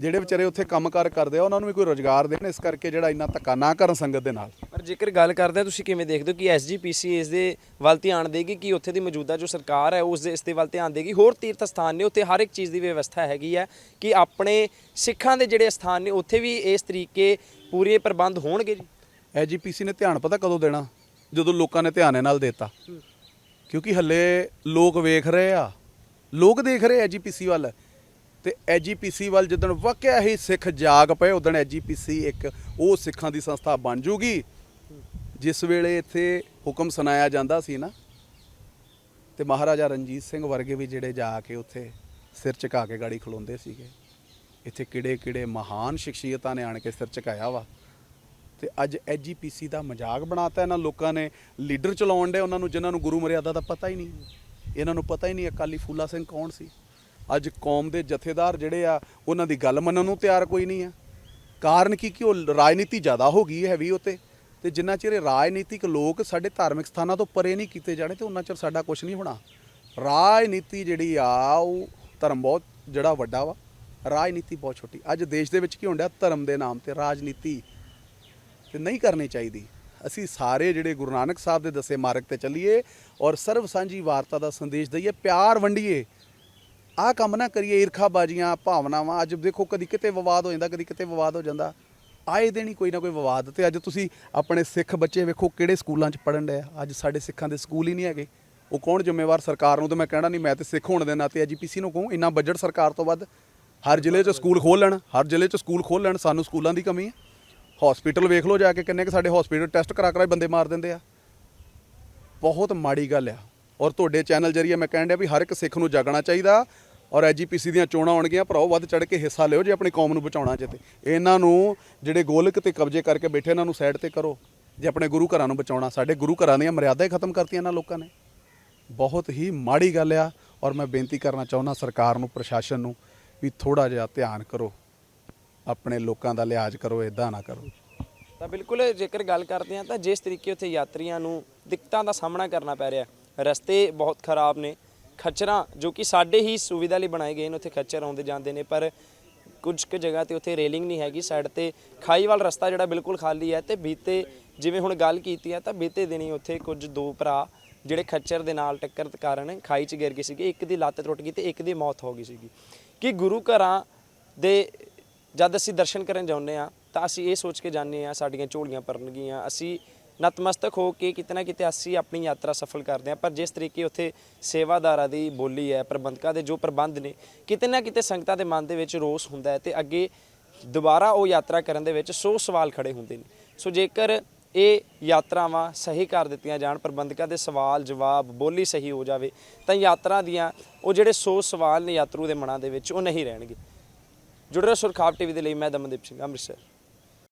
[SPEAKER 3] ਜਿਹੜੇ ਵਿਚਾਰੇ ਉੱਥੇ ਕੰਮਕਾਰ ਕਰਦੇ ਆ ਉਹਨਾਂ ਨੂੰ ਵੀ ਕੋਈ ਰੋਜ਼ਗਾਰ ਦੇਣ ਇਸ ਕਰਕੇ ਜਿਹੜਾ ਇੰਨਾ ਧੱਕਾ ਨਾ ਕਰਨ ਸੰਗਤ ਦੇ ਨਾਲ।
[SPEAKER 2] ਪਰ ਜੇਕਰ ਗੱਲ ਕਰਦੇ ਹਾਂ ਤੁਸੀਂ ਕਿਵੇਂ ਦੇਖਦੇ ਹੋ ਕਿ ਐਸਜੀਪੀਸੀ ਇਸ ਦੇ ਵੱਲ ਧਿਆਨ ਦੇਗੀ ਕਿ ਉੱਥੇ ਦੀ ਮੌਜੂਦਾ ਜੋ ਸਰਕਾਰ ਹੈ ਉਸ ਦੇ ਇਸ ਦੇ ਵੱਲ ਧਿਆਨ ਦੇਗੀ? ਹੋਰ ਤੀਰਥ ਸਥਾਨ ਨੇ ਉੱਥੇ ਹਰ ਇੱਕ ਚੀਜ਼ ਦੀ ਵਿਵਸਥਾ ਹੈਗੀ ਹੈ ਕਿ ਆਪਣੇ ਸਿੱਖਾਂ ਦੇ ਜਿਹੜੇ ਸਥਾਨ ਨੇ ਉੱਥੇ ਵੀ ਇਸ ਤਰੀਕੇ ਪੂਰੇ ਪ੍ਰਬੰਧ ਹੋਣਗੇ ਜੀ?
[SPEAKER 3] ਐਜੀਪੀਸੀ ਨੇ ਧਿਆਨ ਪਤਾ ਕਦੋਂ ਦੇਣਾ? ਜਦੋਂ ਲੋਕਾਂ ਨੇ ਧਿਆਨ ਇਹ ਨਾਲ ਦਿੱਤਾ। ਕਿਉਂਕਿ ਹੱਲੇ ਲੋਕ ਵੇਖ ਰਹੇ ਆ। ਲੋਕ ਦੇਖ ਰਹੇ ਐਜੀਪੀਸੀ ਵੱਲ। ਤੇ ਐਜੀਪੀਸੀ ਵੱਲ ਜਦੋਂ ਵਾਕਿਆ ਹੀ ਸਿੱਖ ਜਾਗ ਪਏ ਉਦੋਂ ਐਜੀਪੀਸੀ ਇੱਕ ਉਹ ਸਿੱਖਾਂ ਦੀ ਸੰਸਥਾ ਬਣ ਜੂਗੀ। ਜਿਸ ਵੇਲੇ ਇੱਥੇ ਹੁਕਮ ਸੁਣਾਇਆ ਜਾਂਦਾ ਸੀ ਨਾ। ਤੇ ਮਹਾਰਾਜਾ ਰਣਜੀਤ ਸਿੰਘ ਵਰਗੇ ਵੀ ਜਿਹੜੇ ਜਾ ਕੇ ਉੱਥੇ ਸਿਰ ਝੁਕਾ ਕੇ ਗਾੜੀ ਖਲੋਂਦੇ ਸੀਗੇ। ਇੱਥੇ ਕਿਹੜੇ ਕਿਹੜੇ ਮਹਾਨ ਸ਼ਖਸੀਅਤਾਂ ਨੇ ਆਣ ਕੇ ਸਿਰ ਝੁਕਾਇਆ ਵਾ। ਤੇ ਅੱਜ ਐਜੀਪੀਸੀ ਦਾ ਮਜ਼ਾਕ ਬਣਾਤਾ ਇਹਨਾਂ ਲੋਕਾਂ ਨੇ, ਲੀਡਰ ਚਲਾਉਣ ਦੇ ਉਹਨਾਂ ਨੂੰ, ਜਿਨ੍ਹਾਂ ਨੂੰ ਗੁਰੂ ਮਰਿਆਦਾ ਦਾ ਪਤਾ ਹੀ ਨਹੀਂ। ਇਹਨਾਂ ਨੂੰ ਪਤਾ ਹੀ ਨਹੀਂ ਅਕਾਲੀ ਫੂਲਾ ਸਿੰਘ ਕੌਣ ਸੀ। ਅੱਜ ਕੌਮ ਦੇ ਜਥੇਦਾਰ ਜਿਹੜੇ ਆ, ਉਹਨਾਂ ਦੀ ਗੱਲ ਮੰਨਣ ਨੂੰ ਤਿਆਰ ਕੋਈ ਨਹੀਂ ਆ। ਕਾਰਨ ਕੀ, ਕਿ ਉਹ ਰਾਜਨੀਤੀ ਜ਼ਿਆਦਾ ਹੋ ਗਈ ਹੈ ਵੀ ਉਤੇ, ਤੇ ਜਿੰਨਾ ਚਿਰ ਰਾਜਨੀਤਿਕ ਲੋਕ ਸਾਡੇ ਧਾਰਮਿਕ ਸਥਾਨਾਂ ਤੋਂ ਪਰੇ ਨਹੀਂ ਕੀਤੇ ਜਾਣੇ, ਤੇ ਉਹਨਾਂ ਚਿਰ ਸਾਡਾ ਕੁਝ ਨਹੀਂ ਹੋਣਾ। ਰਾਜਨੀਤੀ ਜਿਹੜੀ ਆ, ਉਹ ਧਰਮ ਬਹੁਤ ਜਿਹੜਾ ਵੱਡਾ ਵਾ, ਰਾਜਨੀਤੀ ਬਹੁਤ ਛੋਟੀ। ਅੱਜ ਦੇਸ਼ ਦੇ ਵਿੱਚ ਕੀ ਹੁੰਦਾ ਧਰਮ ਦੇ ਨਾਮ ਤੇ ਰਾਜਨੀਤੀ ਤੇ ਨਹੀਂ ਕਰਨੀ ਚਾਹੀਦੀ। ਅਸੀਂ ਸਾਰੇ ਜਿਹੜੇ ਗੁਰੂ ਨਾਨਕ ਸਾਹਿਬ ਦੇ ਦੱਸੇ ਮਾਰਗ ਤੇ ਚੱਲੀਏ ਔਰ ਸਰਵ ਸਾਂਝੀ ਵਾਰਤਾ ਦਾ ਸੰਦੇਸ਼ ਦਈਏ, ਪਿਆਰ ਵੰਡੀਏ। ਆਹ ਕੰਮ ਨਾ ਕਰੀਏ, ਈਰਖਾਬਾਜ਼ੀਆਂ, ਭਾਵਨਾਵਾਂ। ਅੱਜ ਦੇਖੋ, ਕਦੀ ਕਿਤੇ ਵਿਵਾਦ ਹੋ ਜਾਂਦਾ, ਕਦੀ ਕਿਤੇ ਵਿਵਾਦ ਹੋ ਜਾਂਦਾ। ਆਏ ਦਿਨ ਹੀ ਕੋਈ ਨਾ ਕੋਈ ਵਿਵਾਦ ਤੇ ਅੱਜ ਤੁਸੀਂ ਆਪਣੇ ਸਿੱਖ ਬੱਚੇ ਵੇਖੋ ਕਿਹੜੇ ਸਕੂਲਾਂ 'ਚ ਪੜਨ ਡਏ ਆ। ਅੱਜ ਸਾਡੇ ਸਿੱਖਾਂ ਦੇ ਸਕੂਲ ਹੀ ਨਹੀਂ ਹੈਗੇ। ਉਹ ਕੌਣ ਜ਼ਿੰਮੇਵਾਰ ਸਰਕਾਰ ਨੂੰ? ਤਾਂ ਮੈਂ ਕਹਿਣਾ ਨਹੀਂ ਮੈਂ ਤੇ ਸਿੱਖ ਹੋਣ ਦੇ ਨਾਤੇ ਐਜੀਪੀਸੀ ਨੂੰ ਕਹੂੰ, ਇੰਨਾ ਬਜਟ ਸਰਕਾਰ ਤੋਂ ਵੱਧ। ਹਰ ਜ਼ਿਲ੍ਹੇ 'ਚ ਸਕੂਲ ਖੋਲ੍ਹ ਲੈਣ, ਹਰ ਜ਼ਿਲ੍ਹੇ 'ਚ ਸਕੂਲ ਖੋਲ੍ਹ ਲੈਣ, ਸਾਨੂੰ ਸਕੂਲਾਂ ਦੀ ਕਮੀ ਹੈ। ਹਸਪੀਟਲ ਵੇਖ ਲਓ ਜਾ ਕੇ ਕਿੰਨੇ ਕਿ ਸਾਡੇ ਹਸਪੀਟਲ ਟੈਸਟ ਕਰਾ ਕਰਾ ਬੰਦੇ ਮਾਰ ਦਿੰਦੇ ਆ। ਬਹੁਤ ਮਾੜੀ ਗੱਲ ਆ। ਔਰ ਤੁਹਾਡੇ ਚੈਨਲ ਜਰੀਏ ਮੈਂ ਕਹਿਣ ਡਿਆ ਵੀ ਹਰ ਇੱਕ ਸਿੱਖ ਨੂੰ ਜਾਗਣਾ ਚਾਹੀਦਾ ਔਰ ਐਜੀਪੀਸੀ ਦੀਆਂ ਚੋਣਾਂ ਆਉਣਗੀਆਂ, ਭਰਾਓ, ਵੱਧ ਚੜ ਕੇ ਹਿੱਸਾ ਲਿਓ ਜੇ ਆਪਣੀ ਕੌਮ ਨੂੰ ਬਚਾਉਣਾ ਚਾਹਤੇ। ਇਹਨਾਂ ਨੂੰ ਜਿਹੜੇ ਗੋਲਕ ਤੇ ਕਬਜ਼ੇ ਕਰਕੇ ਬੈਠੇ, ਇਹਨਾਂ ਨੂੰ ਸਾਈਡ ਤੇ ਕਰੋ। ਜੇ ਆਪਣੇ ਗੁਰੂ ਘਰਾਂ ਨੂੰ ਬਚਾਉਣਾ, ਸਾਡੇ ਗੁਰੂ ਘਰਾਂ ਦੀਆਂ ਮਰਿਆਦਾ ਹੀ ਖਤਮ ਕਰਤੀਆਂ ਇਹਨਾਂ ਲੋਕਾਂ ਨੇ। ਬਹੁਤ ਹੀ ਮਾੜੀ ਗੱਲ ਆ। ਔਰ ਮੈਂ ਬੇਨਤੀ ਕਰਨਾ ਚਾਹੁੰਦਾ ਸਰਕਾਰ ਨੂੰ, ਪ੍ਰਸ਼ਾਸਨ ਨੂੰ ਵੀ ਥੋੜਾ ਜਿਹਾ ਧਿਆਨ ਕਰੋ। ਆਪਣੇ ਲੋਕਾਂ ਦਾ ਲਿਹਾਜ਼ ਕਰੋ ਇਦਾਂ ਨਾ ਕਰੋ।
[SPEAKER 2] ਤਾਂ ਬਿਲਕੁਲ ਜੇਕਰ ਗੱਲ ਕਰਦੇ ਹਾਂ ਤਾਂ ਜਿਸ ਤਰੀਕੇ ਉੱਥੇ ਯਾਤਰੀਆਂ ਨੂੰ ਦਿੱਕਤਾਂ ਦਾ ਸਾਹਮਣਾ ਕਰਨਾ ਪੈ ਰਿਹਾ, ਰਸਤੇ ਬਹੁਤ ਖਰਾਬ ਨੇ, ਖੱਚਰਾਂ ਜੋ ਕਿ ਸਾਡੇ ਹੀ ਸੁਵਿਧਾ ਲਈ ਬਣਾਏ ਗਏ ਨੇ, ਉੱਥੇ ਖੱਚਰ ਆਉਂਦੇ ਜਾਂਦੇ ਨੇ, ਪਰ ਕੁਝ ਕੁ ਜਗ੍ਹਾ ਤੇ ਉੱਥੇ ਰੇਲਿੰਗ ਨਹੀਂ ਹੈਗੀ, ਸਾਈਡ ਤੇ ਖਾਈ ਵਾਲ ਰਸਤਾ ਜਿਹੜਾ ਬਿਲਕੁਲ ਖਾਲੀ ਹੈ ਤੇ ਬੀਤੇ ਜਿਵੇਂ ਹੁਣ ਗੱਲ ਕੀਤੀ ਹੈ ਤਾਂ ਬੀਤੇ ਦਿਨੀ ਉੱਥੇ ਕੁਝ ਦੋ ਭਰਾ ਜਿਹੜੇ ਖੱਚਰ ਦੇ ਨਾਲ ਟੱਕਰ ਕਾਰਨ ਖਾਈ 'ਚ ਗਿਰ ਗਏ ਸੀਗੇ, ਇੱਕ ਦੀ ਲੱਤ ਟੁੱਟ ਗਈ ਤੇ ਇੱਕ ਦੀ ਮੌਤ ਹੋ ਗਈ ਸੀਗੀ। ਕਿ ਗੁਰੂ ਘਰਾਂ ਦੇ ਜਦ ਅਸੀਂ ਦਰਸ਼ਨ ਕਰਨ ਜਾਂਦੇ ਆ ਤਾਂ ਅਸੀਂ ਇਹ ਸੋਚ ਕੇ ਜਾਂਦੇ ਆ ਸਾਡੀਆਂ ਝੋਲੀਆਂ ਭਰਨਗੀਆਂ। ਅਸੀਂ ਨਤਮਸਤਕ ਹੋ ਕੇ ਕਿਤੇ ਨਾ ਕਿਤੇ ਅਸੀਂ ਆਪਣੀ ਯਾਤਰਾ ਸਫਲ ਕਰਦੇ ਆ ਪਰ ਜਿਸ ਤਰੀਕੇ ਉੱਥੇ ਸੇਵਾਦਾਰਾਂ ਦੀ ਬੋਲੀ ਹੈ, ਪ੍ਰਬੰਧਕਾਂ ਦੇ ਜੋ ਪ੍ਰਬੰਧ ਨੇ, ਕਿਤੇ ਨਾ ਕਿਤੇ ਸੰਗਤਾਂ ਦੇ ਮਨ ਦੇ ਵਿੱਚ ਰੋਸ ਹੁੰਦਾ ਹੈ ਤੇ ਅੱਗੇ ਦੁਬਾਰਾ ਉਹ ਯਾਤਰਾ ਕਰਨ ਦੇ ਵਿੱਚ ਸੌ ਸਵਾਲ ਖੜੇ ਹੁੰਦੇ ਨੇ। ਸੋ ਜੇਕਰ ਇਹ ਯਾਤਰਾਵਾਂ ਸਹੀ ਕਰ ਦਿੱਤੀਆਂ ਜਾਣ, ਪ੍ਰਬੰਧਕਾਂ ਦੇ ਸਵਾਲ, ਜਵਾਬ, ਬੋਲੀ ਸਹੀ ਹੋ ਜਾਵੇ, ਤਾਂ ਯਾਤਰਾ ਦੀਆਂ ਉਹ ਜਿਹੜੇ ਸੌ ਸਵਾਲ ਨੇ ਯਾਤਰੂ ਦੇ ਮਨਾਂ ਦੇ ਵਿੱਚ, ਉਹ ਨਹੀਂ ਰਹਿਣਗੇ। ਜੁੜੇ ਰਹੋ ਸੁਰਖਾਬ ਟੀਵੀ ਦੇ ਲਈ ਮੈਂ ਦਮਨਦੀਪ ਸਿੰਘ ਅੰਮ੍ਰਿਤਸਰ।